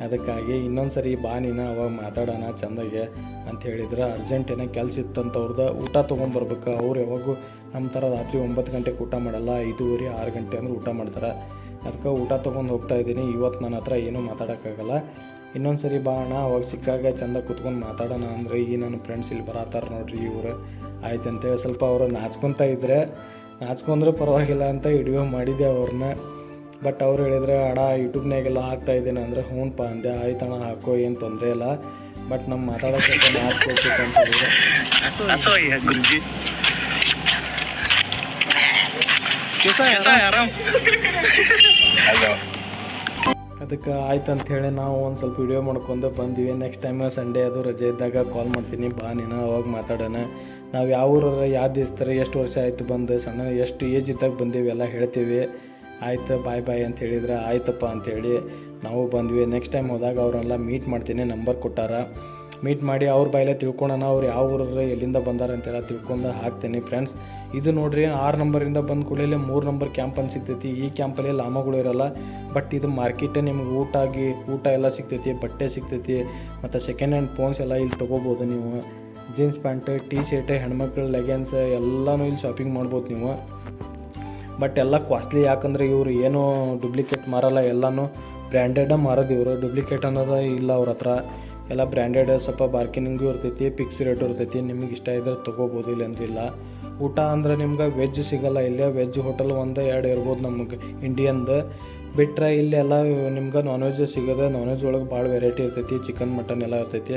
ಅದಕ್ಕಾಗಿ ಇನ್ನೊಂದು ಸರಿ ಬಾ ನೀನು, ಅವಾಗ ಮಾತಾಡೋಣ ಚಂದಾಗೆ ಅಂತ ಹೇಳಿದ್ರೆ. ಅರ್ಜೆಂಟ್ ಕೆಲಸ ಅವ್ರದ್ದು ಊಟ ತೊಗೊಂಡ್ಬರ್ಬೇಕು ಅವ್ರು ಯಾವಾಗೂ ನಮ್ಮ ಥರ ರಾತ್ರಿ ಒಂಬತ್ತು ಗಂಟೆಗೆ ಊಟ ಮಾಡಲ್ಲ, ಐದುವರೆ, ಆರು ಗಂಟೆ ಅಂದ್ರೆ ಊಟ ಮಾಡ್ತಾರೆ. ಅದಕ್ಕೆ ಊಟ ತೊಗೊಂಡು ಹೋಗ್ತಾ ಇದ್ದೀನಿ. ಇವತ್ತು ನನ್ನ ಹತ್ರ ಏನೂ ಮಾತಾಡೋಕ್ಕಾಗಲ್ಲ. ಇನ್ನೊಂದು ಸರಿ ಬಾ ಅಣ್ಣ, ಅವಾಗ ಸಿಕ್ಕಾಗ ಚಂದ ಕುತ್ಕೊಂಡು ಮಾತಾಡೋಣ ಅಂದ್ರೆ ಈ ನನ್ನ ಫ್ರೆಂಡ್ಸ್ ಇಲ್ಲಿ ಬರತ್ತಾರ ನೋಡ್ರಿ ಇವರು. ಆಯ್ತು ಅಂತೇಳಿ ಸ್ವಲ್ಪ ಅವರು ನಾಚ್ಕೊತಾ ಇದ್ದರೆ ನಾಚ್ಕೊಂಡ್ರೆ ಪರವಾಗಿಲ್ಲ ಅಂತ ವಿಡಿಯೋ ಮಾಡಿದ್ದೆ ಅವ್ರನ್ನ ಬಟ್ ಅವ್ರು ಹೇಳಿದರೆ ಅಣ ಯೂಟ್ಯೂಬ್ನಾಗೆಲ್ಲ ಹಾಕ್ತಾ ಇದ್ದೀನಿ. ಅಂದರೆ ಹ್ಞೂನಪ್ಪ ಅಂದೆ. ಆಯ್ತಣ್ಣ ಹಾಕೋ ಏನು ತೊಂದರೆ ಇಲ್ಲ. ಬಟ್ ನಮ್ಮ ಮಾತಾಡೋಕ್ಕೆ ಅಂತ ಹೇಳಿದ್ರೆ ಅದಕ್ಕೆ ಆಯ್ತು ಅಂತ ಹೇಳಿ ನಾವು ಒಂದು ಸ್ವಲ್ಪ ವಿಡಿಯೋ ಮಾಡ್ಕೊಂಡು ಬಂದೀವಿ. ನೆಕ್ಸ್ಟ್ ಟೈಮ್ ಸಂಡೇ ಅದು ರಜೆ ಇದ್ದಾಗ ಕಾಲ್ ಮಾಡ್ತೀನಿ. ಬಾ ನೀನು ಅವಾಗ ಮಾತಾಡೋಣ. ನಾವು ಯಾವ ಊರ ಯಾವ ದಿವಸ ಎಷ್ಟು ವರ್ಷ ಆಯಿತು ಬಂದು ಸಣ್ಣ ಎಷ್ಟು ಏಜ್ ಇದ್ದಾಗ ಬಂದೀವಿ ಎಲ್ಲ ಹೇಳ್ತೀವಿ. ಆಯ್ತು ಬಾಯ್ ಬಾಯ್ ಅಂತ ಹೇಳಿದ್ರೆ ಆಯ್ತಪ್ಪ ಅಂಥೇಳಿ ನಾವು ಬಂದ್ವಿ. ನೆಕ್ಸ್ಟ್ ಟೈಮ್ ಹೋದಾಗ ಅವರೆಲ್ಲ ಮೀಟ್ ಮಾಡ್ತೀನಿ ನಂಬರ್ ಕೊಟ್ಟಾರ. ಮೀಟ್ ಮಾಡಿ ಅವ್ರ ಬಾಯಲ್ಲೇ ತಿಳ್ಕೊಳೋಣ, ಅವ್ರು ಯಾವ ಊರ ಎಲ್ಲಿಂದ ಬಂದಾರ ಅಂತೆಲ್ಲ ತಿಳ್ಕೊಂಡು ಹಾಕ್ತೀನಿ ಫ್ರೆಂಡ್ಸ್ ಇದು ನೋಡ್ರಿ, ಆರು ನಂಬರಿಂದ ಬಂದ ಕೂಡಲೇ ಮೂರು ನಂಬರ್ ಕ್ಯಾಂಪ್ ಅಂತ ಸಿಗ್ತೈತಿ ಈ ಕ್ಯಾಂಪಲ್ಲಿ ಲಾಮಗಳು ಇರಲ್ಲ ಬಟ್ ಇದು ಮಾರ್ಕೆಟೇ ನಿಮ್ಗೆ ಊಟ ಆಗಿ, ಊಟ ಎಲ್ಲ ಸಿಗ್ತೈತಿ, ಬಟ್ಟೆ ಸಿಗ್ತೈತಿ, ಮತ್ತು ಸೆಕೆಂಡ್ ಹ್ಯಾಂಡ್ ಫೋನ್ಸ್ ಎಲ್ಲ ಇಲ್ಲಿ ತೊಗೋಬೋದು ನೀವು. ಜೀನ್ಸ್ ಪ್ಯಾಂಟ್ ಟೀ ಶರ್ಟ್ ಹೆಣ್ಮಕ್ಳು ಲೆಗೆನ್ಸ್ ಎಲ್ಲನೂ ಇಲ್ಲಿ ಶಾಪಿಂಗ್ ಮಾಡ್ಬೋದು ನೀವು. ಬಟ್ ಎಲ್ಲ ಕಾಸ್ಟ್ಲಿ ಯಾಕಂದ್ರೆ ಇವರು ಏನು ಡುಪ್ಲಿಕೇಟ್ ಮಾರಲ್ಲ, ಎಲ್ಲನೂ ಬ್ರ್ಯಾಂಡೆಡೇ ಮಾರೋದು ಇವರು. ಡುಪ್ಲಿಕೇಟ್ ಅನ್ನೋದು ಇಲ್ಲ ಅವ್ರ ಹತ್ರ. ಎಲ್ಲ ಬ್ರ್ಯಾಂಡೆಡ್ ಸ್ವಲ್ಪ ಬಾರ್ಕಿನಿಂಗು ಇರ್ತೈತಿ ಫಿಕ್ಸ್ ರೇಟ್ ಇರ್ತೈತಿ. ನಿಮಗೆ ಇಷ್ಟ ಇದ್ರೆ ತೊಗೋಬೋದು ಇಲ್ಲ. ಅಂತಿಲ್ಲ ಊಟ ಅಂದ್ರೆ ನಿಮ್ಗೆ ವೆಜ್ ಸಿಗಲ್ಲ, ಇಲ್ಲೇ ವೆಜ್ ಹೋಟೆಲ್ ಒಂದು ಎರಡು ಇರ್ಬೋದು ನಮಗೆ ಇಂಡಿಯನ್ದು ಬಿಟ್ಟರೆ ಇಲ್ಲೆಲ್ಲ ನಿಮ್ಗೆ ನಾನ್ ವೆಜ್ ಸಿಗೋದು ನಾನ್ ವೆಜ್ ಒಳಗೆ ಭಾಳ ವೆರೈಟಿ ಇರ್ತೈತಿ ಚಿಕನ್ ಮಟನ್ ಎಲ್ಲ ಇರ್ತೈತಿ.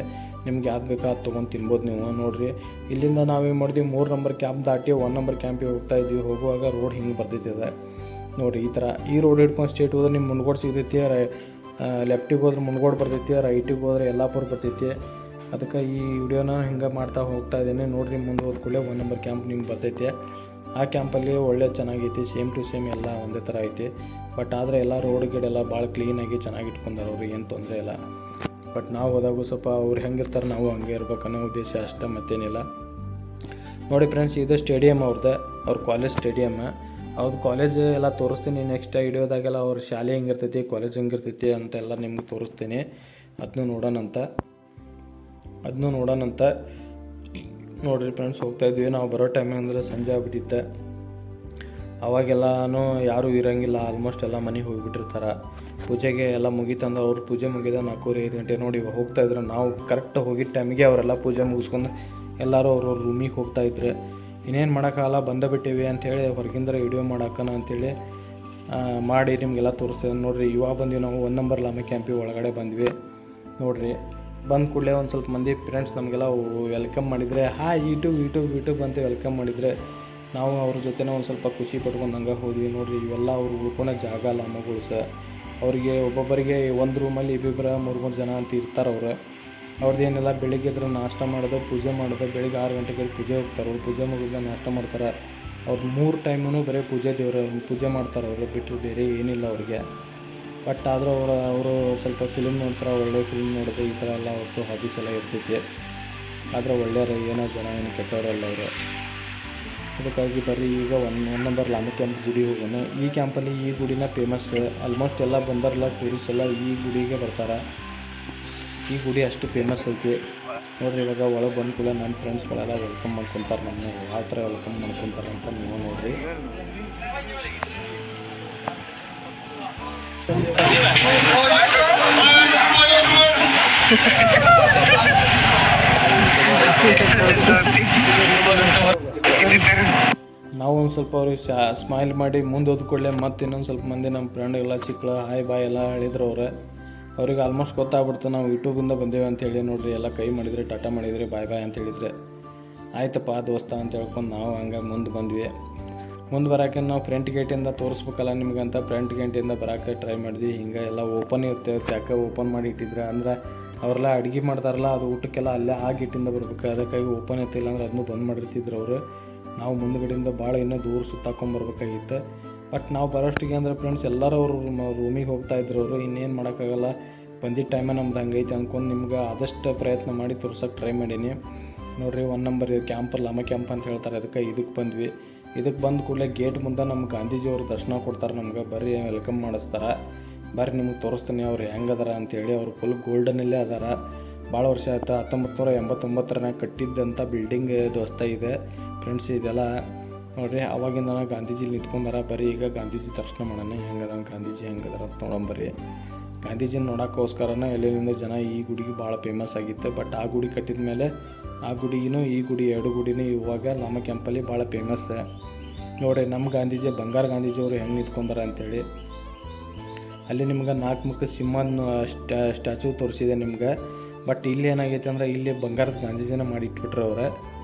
ನಿಮ್ಗೆ ಯಾವ್ದು ಬೇಕೋ ಅದು ತೊಗೊಂಡು ತಿನ್ಬೋದು ನೀವು. ನೋಡಿರಿ, ಇಲ್ಲಿಂದ ನಾವೇನು ಮಾಡಿದ್ವಿ, ಮೂರು ನಂಬರ್ ಕ್ಯಾಂಪ್ ದಾಟಿ ಒನ್ ನಂಬರ್ ಕ್ಯಾಂಪಿಗೆ ಹೋಗ್ತಾ ಇದ್ವಿ. ಹೋಗುವಾಗ ರೋಡ್ ಹಿಂಗೆ ಬರ್ತಿದ್ದೆ ನೋಡಿ ಈ ಥರ ಈ ರೋಡ್ ಹಿಡ್ಕೊಂಡು ಸ್ಟೇಟ್ ಹೋದ್ರೆ ನಿಮ್ಮ ಮುನ್ಗೋಡ್ ಸಿಗ್ತೈತಿ ಲೆಫ್ಟಿಗೆ ಹೋದ್ರೆ ಮುನ್ಗೋಡ್ ಬರ್ತೈತಿ ರೈಟಿಗೆ ಹೋದ್ರೆ ಯಲ್ಲಾಪುರ ಬರ್ತೈತಿ ಅದಕ್ಕೆ ಈ ವಿಡಿಯೋನ ಹಿಂಗೆ ಮಾಡ್ತಾ ಹೋಗ್ತಾ ಇದ್ದೀನಿ ನೋಡಿರಿ, ಮುಂದೆ ಹೋದ ಕೂಡಲೇ ಒನ್ ನಂಬರ್ ಕ್ಯಾಂಪ್ ನಿಮ್ಗೆ ಬರ್ತೈತಿ. ಆ ಕ್ಯಾಂಪಲ್ಲಿ ಒಳ್ಳೆ ಚೆನ್ನಾಗೈತಿ ಸೇಮ್ ಟು ಸೇಮ್ ಎಲ್ಲ ಒಂದೇ ಥರ ಐತಿ. ಬಟ್ ಆದರೆ ಎಲ್ಲ ರೋಡ್ ಗಿಡ ಎಲ್ಲ ಭಾಳ ಕ್ಲೀನಾಗಿ ಚೆನ್ನಾಗಿ ಇಟ್ಕೊಂಡಾರ ಅವ್ರಿಗೆ ಏನು ತೊಂದರೆ ಇಲ್ಲ. ಬಟ್ ನಾವು ಹೋದಾಗೂ ಸ್ವಲ್ಪ ಅವ್ರು ಹೆಂಗಿರ್ತಾರೆ ನಾವು ಹಂಗೆ ಇರ್ಬೇಕು ಅನ್ನೋ ಉದ್ದೇಶ ಅಷ್ಟೇ ಮತ್ತೇನಿಲ್ಲ. ನೋಡಿ ಫ್ರೆಂಡ್ಸ್ ಇದು ಸ್ಟೇಡಿಯಮ್ ಅವ್ರದ್ದು ಅವ್ರ ಕಾಲೇಜ್ ಸ್ಟೇಡಿಯಮ್ ಅವ್ರದ್ದು ಕಾಲೇಜ್ ಎಲ್ಲ ತೋರಿಸ್ತೀನಿ ನೆಕ್ಸ್ಟ್ ವಿಡಿಯೋದಾಗೆಲ್ಲ ಅವ್ರ ಶಾಲೆ ಹೆಂಗಿರ್ತೈತಿ ಕಾಲೇಜ್ ಹೆಂಗಿರ್ತೈತಿ ಅಂತೆಲ್ಲ ನಿಮ್ಗೆ ತೋರಿಸ್ತೀನಿ. ಅದನ್ನೂ ನೋಡೋಣಂತ ಅದನ್ನೂ ನೋಡೋಣಂತ ನೋಡಿರಿ ಫ್ರೆಂಡ್ಸ್ ಹೋಗ್ತಾ ಇದ್ವಿ. ನಾವು ಬರೋ ಟೈಮ್ ಅಂದರೆ ಸಂಜೆ ಆಗ್ಬಿಟ್ಟಿತ್ತೆ. ಅವಾಗೆಲ್ಲನೂ ಯಾರೂ ಇರೋಂಗಿಲ್ಲ ಆಲ್ಮೋಸ್ಟ್ ಎಲ್ಲ ಮನೆಗೆ ಹೋಗಿಬಿಟ್ಟಿರ್ತಾರೆ. ಪೂಜೆಗೆ ಎಲ್ಲ ಮುಗೀತಂದ್ರೆ ಅವ್ರು ಪೂಜೆ ಮುಗಿದ ನಾಲ್ಕೂವರೆ ಐದು ಗಂಟೆ ನೋಡಿ ಹೋಗ್ತಾ ಇದ್ರೆ. ನಾವು ಕರೆಕ್ಟ್ ಹೋಗಿದ್ದ ಟೈಮಿಗೆ ಅವರೆಲ್ಲ ಪೂಜೆ ಮುಗಿಸ್ಕೊಂಡು ಎಲ್ಲರೂ ಅವ್ರವ್ರ ರೂಮಿಗೆ ಹೋಗ್ತಾ ಇದ್ರೆ. ಇನ್ನೇನು ಮಾಡೋಕ್ಕಾಗಲ್ಲ, ಬಂದ ಬಿಟ್ಟಿವಿ ಅಂಥೇಳಿ ಹೊರಗಿಂದ ವಿಡಿಯೋ ಮಾಡಾಕನ ಅಂಥೇಳಿ ಮಾಡಿ ನಿಮಗೆಲ್ಲ ತೋರಿಸ್ತೇವೆ ನೋಡಿರಿ, ಇವಾಗ ಬಂದ್ವಿ ನಾವು ಒಂದು ನಂಬರ್ ಲಾಮೆ ಕ್ಯಾಂಪಿ ಒಳಗಡೆ ಬಂದ್ವಿ. ನೋಡಿರಿ, ಬಂದ ಕೂಡಲೇ ಒಂದು ಸ್ವಲ್ಪ ಮಂದಿ ಫ್ರೆಂಡ್ಸ್ ನಮಗೆಲ್ಲ ವೆಲ್ಕಮ್ ಮಾಡಿದರೆ ಹಾಯ್ ಯೂಟ್ಯೂಬ್ ಯೂಟ್ಯೂಬ್ ಯೂಟ್ಯೂಬ್ ಅಂತ ವೆಲ್ಕಮ್ ಮಾಡಿದರೆ, ನಾವು ಅವ್ರ ಜೊತೆನೇ ಒಂದು ಸ್ವಲ್ಪ ಖುಷಿ ಪಟ್ಕೊಂಡು ಹಂಗೆ ಹೋದ್ವಿ. ನೋಡಿರಿ, ಇವೆಲ್ಲ ಅವ್ರು ಉಳ್ಕೊಳೋ ಜಾಗ ಅಲ್ಲ ಮಗಳು ಸಹ ಅವರಿಗೆ ಒಬ್ಬೊಬ್ಬರಿಗೆ ಒಂದು ರೂಮಲ್ಲಿ ಇಬ್ಬಿಬ್ಬರ ಮೂರು ಮೂರು ಜನ ಅಂತ ಇರ್ತಾರೆ ಅವರು. ಅವ್ರದ್ದು ಏನೆಲ್ಲ, ಬೆಳಿಗ್ಗೆ ಎದ್ರೆ ನಾಷ್ಟ ಮಾಡೋದು, ಪೂಜೆ ಮಾಡೋದು, ಬೆಳಿಗ್ಗೆ ಆರು ಗಂಟೆಗೆ ಪೂಜೆ ಹೋಗ್ತಾರೆ ಅವ್ರು. ಪೂಜೆ ಮುಗಿದ ನಾಷ್ಟ ಮಾಡ್ತಾರೆ. ಅವ್ರು ಮೂರು ಟೈಮೂ ಬರೀ ಪೂಜೆ ದೇವ್ರ, ಪೂಜೆ ಮಾಡ್ತಾರೆ ಅವರು. ಬಿಟ್ಟರು ಬೇರೆ ಏನಿಲ್ಲ ಅವ್ರಿಗೆ. ಬಟ್ ಆದರೂ ಅವರು ಅವರು ಸ್ವಲ್ಪ ಫಿಲ್ಮ್ ನೋಡ್ತಾರೆ, ಒಳ್ಳೆ ಫಿಲ್ಮ್ ನೋಡೋದು, ಈ ಥರ ಎಲ್ಲ ಅವತ್ತು ಹಾಬೀಸ್ ಎಲ್ಲ ಇರ್ತೈತಿ. ಆದರೆ ಒಳ್ಳೆಯವರು, ಏನೋ ಜನ, ಏನು ಕೆಟ್ಟವರಲ್ಲ ಅವರು. ಅದಕ್ಕಾಗಿ ಬರ್ರಿ ಈಗ one one number lama camp ಗುಡಿ ಹೋಗೋಣ. ಈ ಕ್ಯಾಂಪಲ್ಲಿ ಈ ಗುಡಿನ ಫೇಮಸ್ ಆಲ್ಮೋಸ್ಟ್ ಎಲ್ಲ ಬಂದಾರಲ್ಲ ಟೂರಿಸ್ಟ್ ಎಲ್ಲ ಈ ಗುಡಿಗೆ ಬರ್ತಾರೆ. ಈ ಗುಡಿ ಅಷ್ಟು ಫೇಮಸ್ ಐತಿ. ನೋಡ್ರಿ ಇವಾಗ ಒಳಗೆ ಬಂದ ಕೂಡ ನನ್ನ ಫ್ರೆಂಡ್ಸ್ಗಳೆಲ್ಲ ವೆಲ್ಕಮ್ ಮಾಡ್ಕೊತಾರೆ ನಮ್ಮನ್ನ ಯಾವ ಥರ ವೆಲ್ಕಮ್ ಮಾಡ್ಕೊತಾರೆ ಅಂತ ನೀವು ನೋಡ್ರಿ. ನಾವು ಒಂದು ಸ್ವಲ್ಪ ಅವ್ರಿಗೆ ಶಾ ಸ್ಮೈಲ್ ಮಾಡಿ ಮುಂದೆ ಹೋದ್ಕೊಳ್ಳೆ ಮತ್ತೆ ಇನ್ನೊಂದು ಸ್ವಲ್ಪ ಮಂದಿ ನಮ್ಮ ಫ್ರೆಂಡ್ ಎಲ್ಲ ಚಿಕ್ಕಳ ಹಾಯ್ ಬಾಯ್ ಎಲ್ಲ ಹೇಳಿದ್ರು ಅವ್ರು. ಅವ್ರಿಗೆ ಆಲ್ಮೋಸ್ಟ್ ಗೊತ್ತಾಗ್ಬಿಡ್ತು, ನಾವು ಯೂಟ್ಯೂಬಿಂದ ಬಂದೇವೆ ಅಂತ ಹೇಳಿ ನೋಡಿರಿ, ಎಲ್ಲ ಕೈ ಮಾಡಿದರೆ, ಟಾಟಾ ಮಾಡಿದರೆ ಬಾಯ್ ಬಾಯ್ ಅಂತ ಹೇಳಿದರೆ. ಆಯ್ತಪ್ಪ, ದೋಸ್ತ ಅಂತ ಹೇಳ್ಕೊಂಡು ನಾವು ಹಂಗೆ ಮುಂದೆ ಬಂದ್ವಿ. ಮುಂದೆ ಬರೋಕೆ ನಾವು ಫ್ರಂಟ್ ಗೇಟಿಂದ ತೋರಿಸ್ಬೇಕಲ್ಲ ನಿಮ್ಗೆ ಅಂತ ಫ್ರಂಟ್ ಗೇಟಿಂದ ಬರೋಕೆ ಟ್ರೈ ಮಾಡಿದ್ವಿ. ಹಿಂಗೆ ಎಲ್ಲ ಓಪನ್ ಇರುತ್ತೆ, ಯಾಕೆ ಓಪನ್ ಮಾಡಿ ಇಟ್ಟಿದ್ರೆ? ಅಂದ್ರೆ ಅವರೆಲ್ಲ ಅಡುಗೆ ಮಾಡ್ತಾರಲ್ಲ, ಅದು ಊಟಕ್ಕೆಲ್ಲ ಅಲ್ಲೇ ಆ ಗೇಟಿಂದ ಬರ್ಬೇಕು ಅದಕ್ಕಾಗಿ ಓಪನ್ ಇತ್ತಿಲ್ಲ ಅಂದ್ರೆ ಅದನ್ನು ಬಂದ್ ಮಾಡಿರ್ತಿದ್ರು ಅವರು. ನಾವು ಮುಂದ್ಗಡೆಯಿಂದ ಭಾಳ ಇನ್ನೂ ದೂರ ಸುತ್ತಾಕೊಂಬರ್ಬೇಕಾಗಿತ್ತು ಬಟ್ ನಾವು ಬರೋಷ್ಟಿಗೆ ಅಂದ್ರೆ ಫ್ರೆಂಡ್ಸ್ ಎಲ್ಲರೂ ಅವರು ರೂಮಿಗೆ ಹೋಗ್ತಾ ಇದ್ರು ಅವರು. ಇನ್ನೇನು ಮಾಡೋಕ್ಕಾಗಲ್ಲ. ಬಂದಿದ್ದ ಟೈಮೇ ನಮ್ದು ಹಂಗೈತೆ ಅಂದ್ಕೊಂಡು ನಿಮ್ಗೆ ಆದಷ್ಟು ಪ್ರಯತ್ನ ಮಾಡಿ ತೋರ್ಸೋಕೆ ಟ್ರೈ ಮಾಡೀನಿ. ನೋಡಿರಿ one number camp lama camp ಅಂತ ಹೇಳ್ತಾರೆ. ಅದಕ್ಕೆ ಇದಕ್ಕೆ ಬಂದ್ವಿ. ಇದಕ್ಕೆ ಬಂದ ಕೂಡಲೇ ಗೇಟ್ ಮುಂದೆ ನಮ್ಮ ಗಾಂಧೀಜಿಯವರು ದರ್ಶನ ಕೊಡ್ತಾರೆ ನಮ್ಗೆ. ಬರ್ರಿ ವೆಲ್ಕಮ್ ಮಾಡಿಸ್ತಾರೆ. ಬರ್ರಿ, ನಿಮ್ಗೆ ತೋರಿಸ್ತೀನಿ ಅವ್ರು ಹೆಂಗದಾರ ಅಂತೇಳಿ ಅವ್ರು ಫುಲ್ ಗೋಲ್ಡನಲ್ಲೇ ಅದಾರ. ಭಾಳ ವರ್ಷ ಆಯ್ತು. ಹತ್ತೊಂಬತ್ತು ನೂರ ಎಂಬತ್ತೊಂಬತ್ತರನ್ನ ಕಟ್ಟಿದ್ದಂಥ ಬಿಲ್ಡಿಂಗ್ ದೋಸ್ತ ಇದೆ. ಫ್ರೆಂಡ್ಸ್ ಇದೆಲ್ಲ ನೋಡಿರಿ, ಅವಾಗಿಂದ ಗಾಂಧೀಜಿ ನಿಂತ್ಕೊಂಡಾರ ಬರೀ ಈಗ ಗಾಂಧೀಜಿ ದರ್ಶನ ಮಾಡೋಣ ಹೆಂಗದ ಗಾಂಧೀಜಿ, ಹೆಂಗದಾರ ಅಂತ ನೋಡಂಬರಿ ಗಾಂಧೀಜಿನ ನೋಡೋಕ್ಕೋಸ್ಕರನ ಎಲ್ಲೆಲ್ಲಿಂದ ಜನ ಈ ಗುಡಿಗೆ ಭಾಳ ಫೇಮಸ್ ಆಗಿತ್ತು. ಬಟ್ ಆ ಗುಡಿ ಕಟ್ಟಿದ ಮೇಲೆ ಆ ಗುಡಿಗಿನೂ ಈ ಗುಡಿ ಎರಡು ಗುಡಿನೂ ಇವಾಗ ನಮ್ಮ ಕೆಂಪಲ್ಲಿ ಭಾಳ ಫೇಮಸ್ ನೋಡಿ ನಮ್ಮ ಗಾಂಧೀಜಿ, ಬಂಗಾರ ಗಾಂಧೀಜಿಯವರು ಹೆಂಗೆ ನಿಂತ್ಕೊಂಡಾರ ಅಂತೇಳಿ. ಅಲ್ಲಿ ನಿಮ್ಗೆ ನಾಲ್ಕು ಮುಖ ಸಿಂಹನ ಸ್ಟ್ಯಾಚು ತೋರಿಸಿದೆ ನಿಮ್ಗೆ. ಬಟ್ ಇಲ್ಲಿ ಏನಾಗೈತೆ ಅಂದ್ರೆ ಇಲ್ಲಿ ಬಂಗಾರದ ಗಾಂಧೀಜಿನ ಮಾಡಿ ಇಟ್ಬಿಟ್ರೆ ಅವ್ರೆ.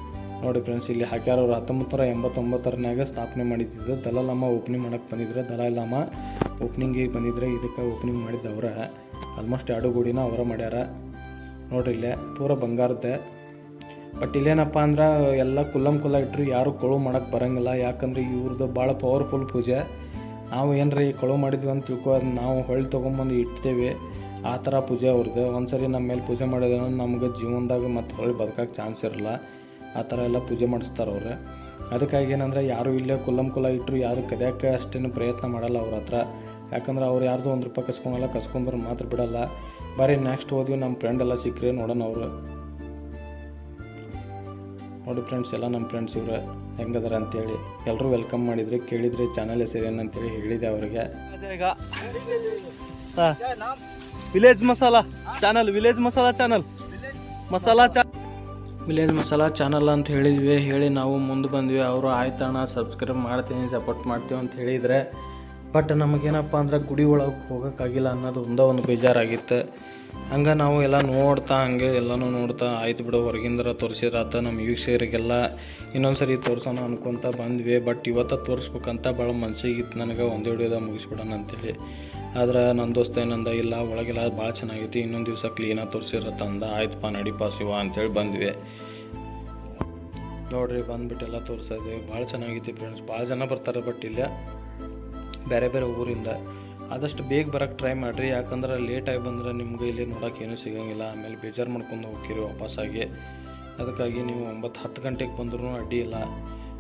ನೋಡಿ ಫ್ರೆಂಡ್ಸ್ ಇಲ್ಲಿ ಹಾಕ್ಯಾರ ಅವರು ಹತ್ತೊಂಬತ್ತು ಎಂಬತ್ತೊಂಬತ್ತರನಾಗ ಸ್ಥಾಪನೆ ಮಾಡಿದ್ದು ದಲಾಲಾಮ ಓಪನಿಂಗ್ ಮಾಡಕ್ಕೆ ಬಂದಿದ್ರು ದಲಾಲಾಮ ಓಪನಿಂಗಿಗೆ ಬಂದಿದ್ರೆ ಇದಕ್ಕೆ ಓಪನಿಂಗ್ ಮಾಡಿದ್ದು ಅವರ ಆಲ್ಮೋಸ್ಟ್ ಎರಡು ಗೂಡಿನ ಅವರ ಮಾಡ್ಯಾರ. ನೋಡ್ರಿ ಇಲ್ಲೇ, ಪೂರ ಬಂಗಾರದ್ದೆ. ಬಟ್ ಇಲ್ಲೇನಪ್ಪ ಅಂದ್ರೆ ಎಲ್ಲ ಕುಲ್ಲಂ ಕುಲ್ಲ ಇಟ್ಟರು ಯಾರು ಕೊಳು ಮಾಡೋಕ್ಕೆ ಬರಂಗಿಲ್ಲ. ಯಾಕಂದ್ರೆ ಇವ್ರದ್ದು ಭಾಳ ಪವರ್ಫುಲ್ ಪೂಜೆ. ನಾವು ಏನ್ರಿ ಕೊಳು ಮಾಡಿದ್ವಿ ಅಂತ ತಿಳ್ಕೊ ನಾವು ಹೊಳ್ಳಿ ತೊಗೊಂಬಂದು ಇಡ್ತೇವೆ. ಆ ಥರ ಪೂಜೆ ಅವ್ರದ್ದು. ಒಂದ್ಸರಿ ನಮ್ಮ ಮೇಲೆ ಪೂಜೆ ಮಾಡಿದ್ರೆ ನಮ್ಗೆ ಜೀವನದಾಗ ಮತ್ತೆ ಹೊಳ್ಳಿ ಬದುಕಕ್ಕೆ ಚಾನ್ಸ್ ಇರಲ್ಲ. ಆ ಥರ ಎಲ್ಲ ಪೂಜೆ ಮಾಡಿಸ್ತಾರೆ ಅವ್ರೆ. ಅದಕ್ಕಾಗಿ ಏನಂದ್ರೆ ಯಾರು ಇಲ್ಲೇ ಕುಲ್ಲಂ ಕುಲ ಇಟ್ಟರು ಯಾರು ಕದಿಯೋಕ್ಕೆ ಅಷ್ಟೇನು ಪ್ರಯತ್ನ ಮಾಡಲ್ಲ ಅವ್ರ ಹತ್ರ. ಯಾಕಂದ್ರೆ ಅವ್ರು ಯಾರ್ದು ಒಂದು ರೂಪಾಯಿ ಕಸ್ಕೊಳಲ್ಲ ಕಸ್ಕೊಂಡ್ರೆ ಮಾತ್ರ ಬಿಡಲ್ಲ. ಬರೀ ನೆಕ್ಸ್ಟ್ ಹೋದ್ವಿ ನಮ್ಮ ಫ್ರೆಂಡ್ ಎಲ್ಲ ಸಿಕ್ಕರೆ ನೋಡೋಣ ಅವರು. ನೋಡಿ ಫ್ರೆಂಡ್ಸ್ ಎಲ್ಲ ನಮ್ಮ ಫ್ರೆಂಡ್ಸ್ ಇವ್ರೆ ಹೆಂಗದಾರ ಅಂತೇಳಿ. ಎಲ್ಲರೂ ವೆಲ್ಕಮ್ ಮಾಡಿದ್ರೆ ಕೇಳಿದ್ರೆ ಚಾನಲ್ ಹೆಸರು ಏನಂತೇಳಿ ಹೇಳಿದೆ ಅವರಿಗೆ. Village masala channel village masala channel masala village masala channel ಅಂತ ಹೇಳಿದ್ವಿ. ಹೇಳಿ ನಾವು ಮುಂದೆ ಬಂದ್ವಿ. ಅವರು ಆಯ್ತಣ್ಣ ಸಬ್ಸ್ಕ್ರೈಬ್ ಮಾಡ್ತೀನಿ ಸಪೋರ್ಟ್ ಮಾಡ್ತೀವಿ ಅಂತ ಹೇಳಿದರೆ ಬಟ್ ನಮಗೇನಪ್ಪ ಅಂದ್ರೆ ಗುಡಿ ಒಳಗೆ ಹೋಗೋಕ್ಕಾಗಿಲ್ಲ ಅನ್ನೋದು ಒಂದೇ ಒಂದು ಬೇಜಾರಾಗಿತ್ತು. ಹಂಗೆ ನಾವು ಎಲ್ಲ ನೋಡ್ತಾ, ಹಂಗೆ ಎಲ್ಲನೂ ನೋಡ್ತಾ, ಆಯ್ತು ಬಿಡು, ಹೊರಗಿಂದರ ತೋರಿಸಿರಾತ ನಮ್ಮ ವೀಕ್ಷಕರಿಗೆಲ್ಲ ಇನ್ನೊಂದು ಸರಿ ತೋರಿಸೋಣ ಅನ್ಕೊಂತ ಬಂದ್ವಿ. ಬಟ್ ಇವತ್ತು ತೋರಿಸ್ಬೇಕಂತ ಭಾಳ ಮನ್ಸಿಗಿತ್ತು. ನನಗೆ ಒಂದು ವಿಡಿಯೋದ ಮುಗಿಸ್ಬಿಡೋಣ ಅಂತೇಳಿ. ಆದ್ರೆ ನನ್ನ ದೋಸ್ತ ಏನಂದ, ಇಲ್ಲ, ಒಳಗೆಲ್ಲ ಭಾಳ ಚೆನ್ನಾಗೈತಿ, ಇನ್ನೊಂದು ದಿವಸ ಕ್ಲೀನಾಗಿ ತೋರಿಸಿರತ್ತ ಅಂದ ನಡಿ ಪಾ ಶಿವ ಅಂತೇಳಿ ಬಂದ್ವಿ. ನೋಡ್ರಿ ಬಂದ್ಬಿಟ್ಟು ಎಲ್ಲ ತೋರಿಸ್ತಾ ಇದ್ದೀವಿ ಭಾಳ ಚೆನ್ನಾಗಿತ್ತು ಫ್ರೆಂಡ್ಸ್ ಭಾಳ ಜನ ಬರ್ತಾರೆ ಬಟ್ ಇಲ್ಲ. ಬೇರೆ ಬೇರೆ ಊರಿಂದ. ಆದಷ್ಟು ಬೇಗ ಬರೋಕ್ಕೆ ಟ್ರೈ ಮಾಡಿರಿ. ಯಾಕಂದ್ರೆ ಲೇಟಾಗಿ ಬಂದ್ರೆ ನಿಮ್ಗೆ ಇಲ್ಲಿ ನೋಡೋಕೆ ಏನೂ ಸಿಗೋಂಗಿಲ್ಲ. ಆಮೇಲೆ ಬೇಜಾರು ಮಾಡ್ಕೊಂಡು ಹೋಗ್ತೀರಿ ವಾಪಸ್ಸಾಗಿ ಅದಕ್ಕಾಗಿ ನೀವು ಒಂಬತ್ತು ಹತ್ತು ಗಂಟೆಗೆ ಬಂದ್ರೂ ಅಡ್ಡಿ ಇಲ್ಲ.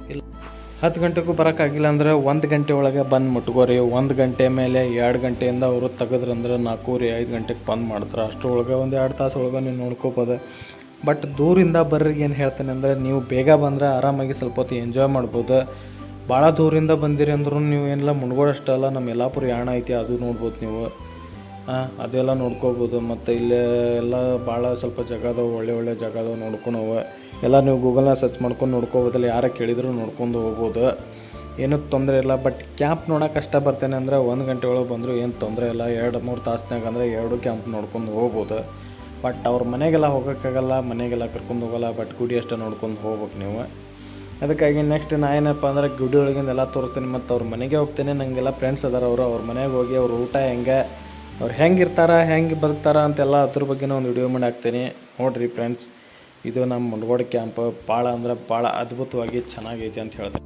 ಇಲ್ಲ. ಹತ್ತು ಗಂಟೆಗೂ ಬರೋಕ್ಕಾಗಿಲ್ಲ ಅಂದ್ರೆ ಒಂದು ಗಂಟೆ ಒಳಗೆ ಬಂದು ಮುಟ್ಕೋರಿ ಒಂದು ಗಂಟೆ ಮೇಲೆ ಎರಡು ಗಂಟೆಯಿಂದ ಅವರು ತೆಗೆದ್ರಂದ್ರೆ ನಾಲ್ಕೂವರೆ, ಐದು ಗಂಟೆಗೆ ಬಂದ್ ಮಾಡ್ತಾರೆ. ಅಷ್ಟರೊಳಗೆ ಒಂದು ಎರಡು ತಾಸು ಒಳಗೆ ನೀವು ನೋಡ್ಕೋಬೋದು. ಬಟ್ ದೂರಿಂದ ಬರ್ರಿಗೆ ಏನು ಹೇಳ್ತೇನೆ ಅಂದರೆ ನೀವು ಬೇಗ ಬಂದರೆ ಆರಾಮಾಗಿ ಸ್ವಲ್ಪ ಹೊತ್ತು ಎಂಜಾಯ್ ಮಾಡ್ಬೋದು. ಭಾಳ ದೂರಿಂದ ಬಂದಿರಿ ಅಂದ್ರೂ ನೀವು ಏನಿಲ್ಲ ಮುಣ್ಗೋಡಷ್ಟಲ್ಲ ನಮ್ಮ ಯಲ್ಲಾಪುರ ಯಾಣ ಐತಿ, ಅದು ನೋಡ್ಬೋದು ನೀವು. ಅದೆಲ್ಲ ನೋಡ್ಕೋಬೋದು, ಮತ್ತು ಇಲ್ಲೇ ಎಲ್ಲ ಭಾಳ ಸ್ವಲ್ಪ ಜಾಗ ಅದಾವೆ, ಒಳ್ಳೆ ಒಳ್ಳೆ ಜಾಗ ಅದಾವೆ ನೋಡ್ಕೊಳವ ಎಲ್ಲ ನೀವು ಗೂಗಲ್ನ ಸರ್ಚ್ ಮಾಡ್ಕೊಂಡು ನೋಡ್ಕೋಬೋದಲ್ಲ, ಯಾರ ಕೇಳಿದ್ರು ನೋಡ್ಕೊಂಡು ಹೋಗ್ಬೋದು. ಏನೂ ತೊಂದರೆ ಇಲ್ಲ ಬಟ್ ಕ್ಯಾಂಪ್ ನೋಡೋಕೆ ಕಷ್ಟ ಬರ್ತೇನೆ ಅಂದರೆ ಒಂದು ಗಂಟೆ ಒಳಗೆ ಬಂದರೂ ಏನು ತೊಂದರೆ ಇಲ್ಲ, ಎರಡು ಮೂರು ತಾಸಿನಾಗ ಅಂದರೆ ಎರಡು ಕ್ಯಾಂಪ್ ನೋಡ್ಕೊಂಡು ಹೋಗ್ಬೋದು. ಬಟ್ ಅವ್ರ ಮನೆಗೆಲ್ಲ ಹೋಗೋಕ್ಕಾಗಲ್ಲ, ಮನೆಗೆಲ್ಲ ಕರ್ಕೊಂಡು ಹೋಗಲ್ಲ ಬಟ್ ಗುಡಿ ಅಷ್ಟೇ ನೋಡ್ಕೊಂಡು ಹೋಗ್ಬೇಕು ನೀವು. ಅದಕ್ಕಾಗಿ ನೆಕ್ಸ್ಟ್ ನಾ ಏನಪ್ಪ ಅಂದ್ರೆ ಗುಡಿ ಒಳಗಿಂದ ಎಲ್ಲ ತೋರಿಸ್ತೀನಿ ಮತ್ತು ಅವ್ರ ಮನೆಗೆ ಹೋಗ್ತೇನೆ. ನನಗೆಲ್ಲ ಫ್ರೆಂಡ್ಸ್ ಅದಾರ ಅವರು, ಅವ್ರ ಮನೆಗೆ ಹೋಗಿ ಅವ್ರ ಊಟ ಹೆಂಗೆ, ಅವ್ರು ಹೆಂಗೆ ಇರ್ತಾರೆ, ಹೆಂಗೆ ಬದುಕ್ತಾರ ಅಂತೆಲ್ಲ ಅದ್ರ ಬಗ್ಗೆ ಒಂದು ವಿಡಿಯೋ ಮಾಡಿ ಹಾಕ್ತೀನಿ. ನೋಡ್ರಿ ಫ್ರೆಂಡ್ಸ್ ಇದು ನಮ್ಮ ಮುಂಡಗೋಡ ಕ್ಯಾಂಪ್ ಭಾಳ ಅಂದ್ರೆ ಭಾಳ ಅದ್ಭುತವಾಗಿ ಚೆನ್ನಾಗೈತಿ ಅಂತ ಹೇಳ್ದೆ.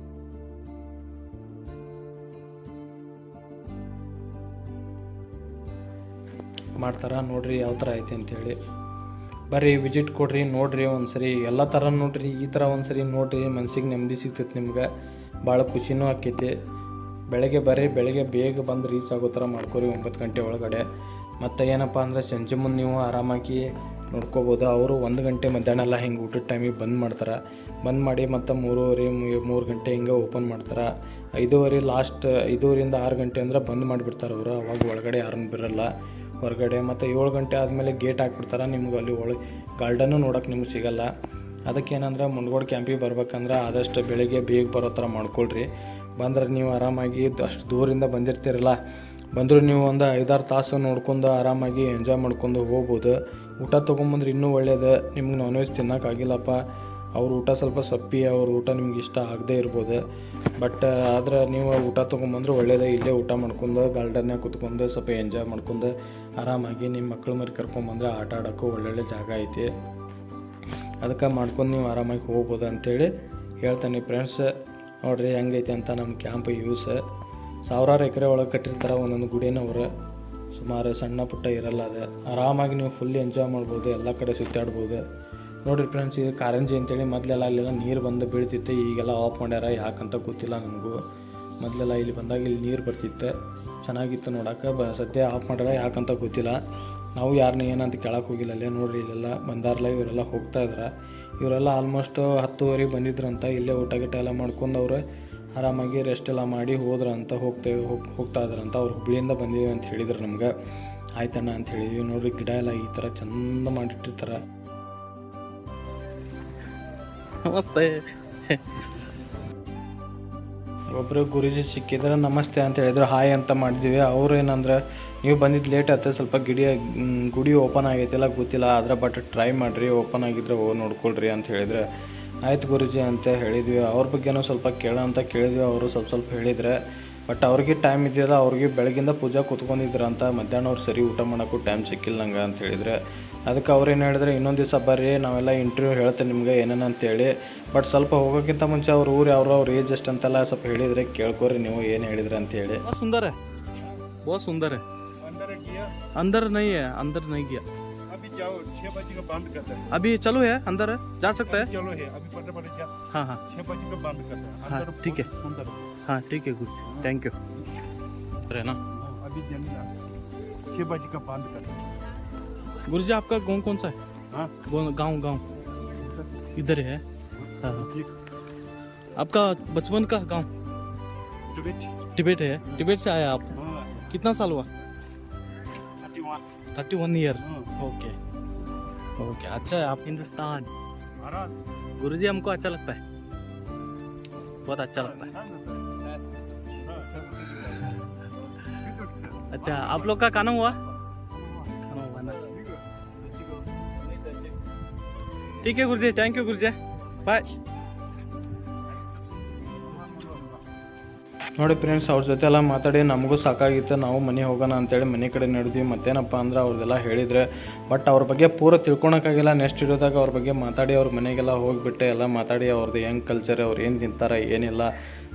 ಮಾಡ್ತಾರೆ? ನೋಡ್ರಿ ಯಾವ ಥರ ಐತಿ ಅಂತೇಳಿ. ಬರ್ರಿ ವಿಸಿಟ್ ಕೊಡ್ರಿ, ನೋಡ್ರಿ ಒಂದ್ಸರಿ, ಎಲ್ಲ ಥರ ನೋಡ್ರಿ, ಈ ಥರ ಒಂದ್ಸರಿ ನೋಡ್ರಿ, ಮನ್ಸಿಗೆ ನೆಮ್ಮದಿ ಸಿಗ್ತೈತೆ ನಿಮ್ಗೆ ಭಾಳ ಖುಷಿನೂ ಆಕೈತಿ. ಬೆಳಗ್ಗೆ ಬರೀ ಬೆಳಗ್ಗೆ ಬೇಗ ಬಂದು ರೀಚ್ ಆಗೋ ಥರ ಮಾಡ್ಕೊರಿ ಒಂಬತ್ತು ಗಂಟೆ ಒಳಗಡೆ. ಮತ್ತು ಏನಪ್ಪ ಅಂದರೆ ಸಂಜೆ ಮುಂದೆ ನೀವು ಆರಾಮಾಗಿ ನೋಡ್ಕೋಬೋದು. ಅವರು ಒಂದು ಗಂಟೆ ಮಧ್ಯಾಹ್ನ ಎಲ್ಲ ಹಿಂಗೆ ಊಟದ ಟೈಮಿಗೆ ಬಂದ್ ಮಾಡ್ತಾರೆ. ಬಂದ್ ಮಾಡಿ ಮತ್ತು ಮೂರುವರೆ ಮೂರು ಗಂಟೆ ಹಿಂಗೆ ಓಪನ್ ಮಾಡ್ತಾರೆ. ಐದೂವರೆ ಲಾಸ್ಟ್ ಐದೂವರೆಯಿಂದ ಆರು ಗಂಟೆ ಅಂದ್ರೆ ಬಂದ್ ಮಾಡಿಬಿಡ್ತಾರೆ ಅವರು. ಅವಾಗ ಒಳಗಡೆ ಯಾರನ್ನು ಬಿರಲ್ಲ ಹೊರಗಡೆ ಮತ್ತು ಏಳು ಗಂಟೆ ಆದಮೇಲೆ ಗೇಟ್ ಹಾಕ್ಬಿಡ್ತಾರೆ, ನಿಮ್ಗೆ ಅಲ್ಲಿ ಒಳಗೆ ಗಾರ್ಡನ್ನು ನೋಡೋಕೆ ನಿಮ್ಗೆ ಸಿಗಲ್ಲ. ಅದಕ್ಕೇನಂದ್ರೆ ಮುಂಡ್ಗೋಡು ಕ್ಯಾಂಪಿಗೆ ಬರ್ಬೇಕಂದ್ರೆ ಆದಷ್ಟು ಬೆಳಿಗ್ಗೆ ಬೇಗ ಬರೋ ಥರ ಮಾಡ್ಕೊಳ್ರಿ. ಬಂದ್ರೆ ನೀವು ಆರಾಮಾಗಿ ಅಷ್ಟು ದೂರಿಂದ ಬಂದಿರ್ತೀರಲ್ಲ, ಬಂದರೂ ನೀವು ಒಂದು ಐದಾರು ತಾಸು ನೋಡ್ಕೊಂಡು ಆರಾಮಾಗಿ ಎಂಜಾಯ್ ಮಾಡ್ಕೊಂಡು ಹೋಗ್ಬೋದು. ಊಟ ತೊಗೊಂಬಂದ್ರೆ ಇನ್ನೂ ಒಳ್ಳೆಯದು ನಿಮ್ಗೆ ನಾನ್ ವೆಜ್ ತಿನ್ನೋಕ್ಕಾಗಿಲ್ಲಪ್ಪ ಅವ್ರ ಊಟ ಸ್ವಲ್ಪ ಸಪ್ಪಿ, ಅವ್ರ ಊಟ ನಿಮ್ಗೆ ಇಷ್ಟ ಆಗದೇ ಇರ್ಬೋದು. ಬಟ್ ಆದ್ರೆ ನೀವು ಊಟ ತೊಗೊಂಬಂದ್ರೆ ಒಳ್ಳೇದೇ. ಇಲ್ಲೇ ಊಟ ಮಾಡ್ಕೊಂಡು ಗಾರ್ಡನ್ನಾಗ ಕುತ್ಕೊಂಡು, ಸ್ವಲ್ಪ ಎಂಜಾಯ್ ಮಾಡ್ಕೊಂಡು, ಆರಾಮಾಗಿ ನಿಮ್ಮ ಮಕ್ಳು ಮರಿ ಕರ್ಕೊಂಬಂದ್ರೆ ಆಟ ಆಡೋಕ್ಕೂ ಒಳ್ಳೊಳ್ಳೆ ಜಾಗ ಐತಿ. ಅದಕ್ಕೆ ಮಾಡ್ಕೊಂಡು ನೀವು ಆರಾಮಾಗಿ ಹೋಗ್ಬೋದು ಅಂತೇಳಿ ಹೇಳ್ತಾನೆ ಫ್ರೆಂಡ್ಸ್ ನೋಡ್ರಿ, ಹೆಂಗೈತಿ ಅಂತ ನಮ್ಮ ಕ್ಯಾಂಪ್ ಯೂಸ್ ಸಾವಿರಾರು ಎಕರೆ ಒಳಗೆ ಕಟ್ಟಿರ್ತಾರೆ ಒಂದೊಂದು ಗುಡಿನವ್ರು ಸುಮಾರು ಸಣ್ಣ ಪುಟ್ಟ ಇರಲ್ಲ ಅದು. ಆರಾಮಾಗಿ ನೀವು ಫುಲ್ ಎಂಜಾಯ್ ಮಾಡ್ಬೋದು, ಎಲ್ಲ ಕಡೆ ಸುತ್ತಾಡ್ಬೋದು. ನೋಡಿರಿ ಫ್ರೆಂಡ್ಸ್ ಇದು ಕಾರಂಜಿ ಅಂತೇಳಿ ಮೊದಲೆಲ್ಲ ಅಲ್ಲೆಲ್ಲ ನೀರು ಬಂದು ಬೀಳ್ತಿತ್ತು, ಈಗೆಲ್ಲ ಆಫ್ ಮಾಡ್ಯಾರ, ಯಾಕಂತ ಗೊತ್ತಿಲ್ಲ ನನಗೂ ಮೊದಲೆಲ್ಲ ಇಲ್ಲಿ ಬಂದಾಗ ಇಲ್ಲಿ ನೀರು ಬರ್ತಿತ್ತು, ಚೆನ್ನಾಗಿತ್ತು ನೋಡೋಕೆ, ಬ ಸದ್ಯ ಆಫ್ ಮಾಡ್ಯಾರ, ಯಾಕಂತ ಗೊತ್ತಿಲ್ಲ. ನಾವು ಯಾರನ್ನ ಏನಂತ ಕೇಳಕ್ಕೆ ಹೋಗಿಲ್ಲ, ಅಲ್ಲೇ ನೋಡಿರಿ ಇಲ್ಲೆಲ್ಲ ಬಂದಾರಲ್ಲ ಇವರೆಲ್ಲ ಹೋಗ್ತಾ ಇದ್ದಾರೆ ಇವರೆಲ್ಲ ಆಲ್ಮೋಸ್ಟ್ ಹತ್ತುವರೆಗೆ ಬಂದಿದ್ರಂತ, ಇಲ್ಲೇ ಊಟ ಗಿಟ ಎಲ್ಲ ಮಾಡ್ಕೊಂಡು ಅವರು ಆರಾಮಾಗಿ ರೆಸ್ಟ್ ಎಲ್ಲ ಮಾಡಿ ಹೋದ್ರಂತ ಹೋಗ್ತೇವೆ ಹೋಗಿ, ಹೋಗ್ತಾ ಇದ್ರಂತ ಅವ್ರು ಹುಬ್ಳಿಯಿಂದ ಬಂದಿದ್ದೀವಿ ಅಂತ ಹೇಳಿದ್ರು ನಮ್ಗೆ. ಆಯ್ತಣ್ಣ ಅಂತ ಹೇಳಿದ್ವಿ, ನೋಡ್ರಿ ಗಿಡ ಎಲ್ಲ ಈ ಥರ ಚಂದ ಮಾಡಿಟ್ಟಿರ್ತಾರೆ. ನಮಸ್ತೆ. ಒಬ್ಬರು ಗುರುಜಿ ಸಿಕ್ಕಿದ್ರೆ ನಮಸ್ತೆ ಅಂತ ಹೇಳಿದ್ರು, ಹಾಯ್ ಅಂತ ಮಾಡಿದ್ವಿ. ಅವ್ರು ಏನಂದ್ರೆ, ನೀವು ಬಂದಿದ್ದು ಲೇಟ್ ಆಯ್ತು, ಸ್ವಲ್ಪ ಗಿಡಿ ಗುಡಿ ಓಪನ್ ಆಗೈತಿಲ್ಲ, ಗೊತ್ತಿಲ್ಲ, ಆದ್ರೆ ಬಟ್ ಟ್ರೈ ಮಾಡಿರಿ ಓಪನ್ ಆಗಿದ್ರೆ ಓ ನೋಡ್ಕೊಳ್ರಿ ಅಂತ ಹೇಳಿದ್ರೆ, ಆಯ್ತು ಗುರುಜಿ ಅಂತ ಹೇಳಿದ್ವಿ. ಅವ್ರ ಬಗ್ಗೆನೂ ಸ್ವಲ್ಪ ಕೇಳೋ ಅಂತ ಕೇಳಿದ್ವಿ. ಅವರು ಸ್ವಲ್ಪ ಸ್ವಲ್ಪ ಹೇಳಿದ್ರೆ ಬಟ್ ಅವ್ರಿಗೆ ಟೈಮ್ ಇದ್ದಿದ ಅವ್ರಿಗೆ ಬೆಳಗಿಂದ ಪೂಜಾ ಕೂತ್ಕೊಂಡಿದ್ರಂತ ಮಧ್ಯಾಹ್ನ ಅವ್ರು ಸರಿ ಊಟ ಮಾಡೋಕ್ಕೂ ಟೈಮ್ ಸಿಕ್ಕಿಲ್ಲ ನಂಗೆ ಅಂತ ಹೇಳಿದ್ರೆ ಅದಕ್ಕೆ ಅವ್ರೇನು ಹೇಳಿದ್ರೆ ಇನ್ನೊಂದು ದಿವಸ ಬರ್ರಿ ನಾವೆಲ್ಲ ಇಂಟರ್ವ್ಯೂ ಹೇಳ್ತೇನೆ ನಿಮ್ಗೆ ಏನೇನು ಅಂತೇಳಿ ಬಟ್ ಸ್ವಲ್ಪ ಹೋಗೋಕ್ಕಿಂತ ಮುಂಚೆ ಅವ್ರ ಊರು ಅವ್ರ ಅವ್ರ ಏಜ್ ಎಷ್ಟು ಅಂತೆಲ್ಲ ಸ್ವಲ್ಪ ಹೇಳಿದ್ರೆ ಕೇಳ್ಕೊರಿ ನೀವು ಏನು ಹೇಳಿದ್ರೆ ಅಂತ ಹೇಳಿ बहुत सुंदर है बहुत सुंदर है अंदर गया अंदर नहीं है अंदर नहीं गया अभी जाओ छह बजे का बंद करता है अभी चलो है अंदर है जा सकता है चलो है अभी पटे पटे जा हाँ हाँ छह बजे का बंद करता है हाँ, अंदर ठीक बहुत सुंदर है ठीक है गुरु थैंक यू ना हाँ, अभी जल्दी आ बजे का बंद करता है गुरु जी आपका गाँव कौन सा है? हाँ। गाँव गाँव। इधर है। हाँ हाँ। आपका बचपन का गाँव? टिबेट। है। टिबेट से आया आप? कितना साल हुआ? Thirty one. Year. Okay. Okay अच्छा है आप हिंदुस्तान। गुरु जी हमको अच्छा लगता है। बहुत अच्छा लगता है। अच्छा आप लोग का खाना हुआ खाना हुआ ना ठीक है गुरु जी thank you Guru ji bye ನೋಡಿ ಫ್ರೆಂಡ್ಸ್ ಅವ್ರ ಜೊತೆ ಎಲ್ಲ ಮಾತಾಡಿ ನಮಗೂ ಸಾಕಾಗಿತ್ತು ನಾವು ಮನೆ ಹೋಗೋಣ ಅಂತೇಳಿ ಮನೆ ಕಡೆ ನಡೆದ್ವಿ ಮತ್ತೇನಪ್ಪ ಅಂದ್ರೆ ಅವ್ರದ್ದೆಲ್ಲ ಹೇಳಿದ್ರೆ ಬಟ್ ಅವ್ರ ಬಗ್ಗೆ ಪೂರ ತಿಳ್ಕೊಳಕ್ಕಾಗಿಲ್ಲ ನೆಕ್ಸ್ಟ್ ಇರೋದಾಗ ಅವ್ರ ಬಗ್ಗೆ ಮಾತಾಡಿ ಅವ್ರ ಮನೆಗೆಲ್ಲ ಹೋಗಿಬಿಟ್ಟು ಎಲ್ಲ ಮಾತಾಡಿ ಅವ್ರದ್ದು ಹೆಂಗೆ ಕಲ್ಚರ್ ಅವ್ರು ಏನು ತಿಂತಾರೆ ಏನಿಲ್ಲ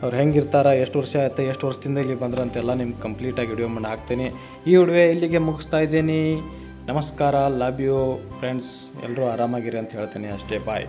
ಅವ್ರು ಹೆಂಗೆ ಇರ್ತಾರೆ ಎಷ್ಟು ವರ್ಷ ಆಯ್ತು, ಎಷ್ಟು ವರ್ಷದಿಂದ ಇಲ್ಲಿ ಬಂದ್ರೆ ಅಂತೆಲ್ಲ ನಿಮ್ಗೆ ಕಂಪ್ಲೀಟಾಗಿ ವಿಡಿಯೋ ಮಾಡಿ ಹಾಕ್ತೀನಿ. ಈ ವಿಡಿಯೋ ಇಲ್ಲಿಗೆ ಮುಗಿಸ್ತಾ ಇದ್ದೀನಿ. ನಮಸ್ಕಾರ ಲವ್ ಯು ಫ್ರೆಂಡ್ಸ್ ಎಲ್ಲರೂ ಆರಾಮಾಗಿರಿ ಅಂತ ಹೇಳ್ತೀನಿ ಅಷ್ಟೇ. ಬಾಯ್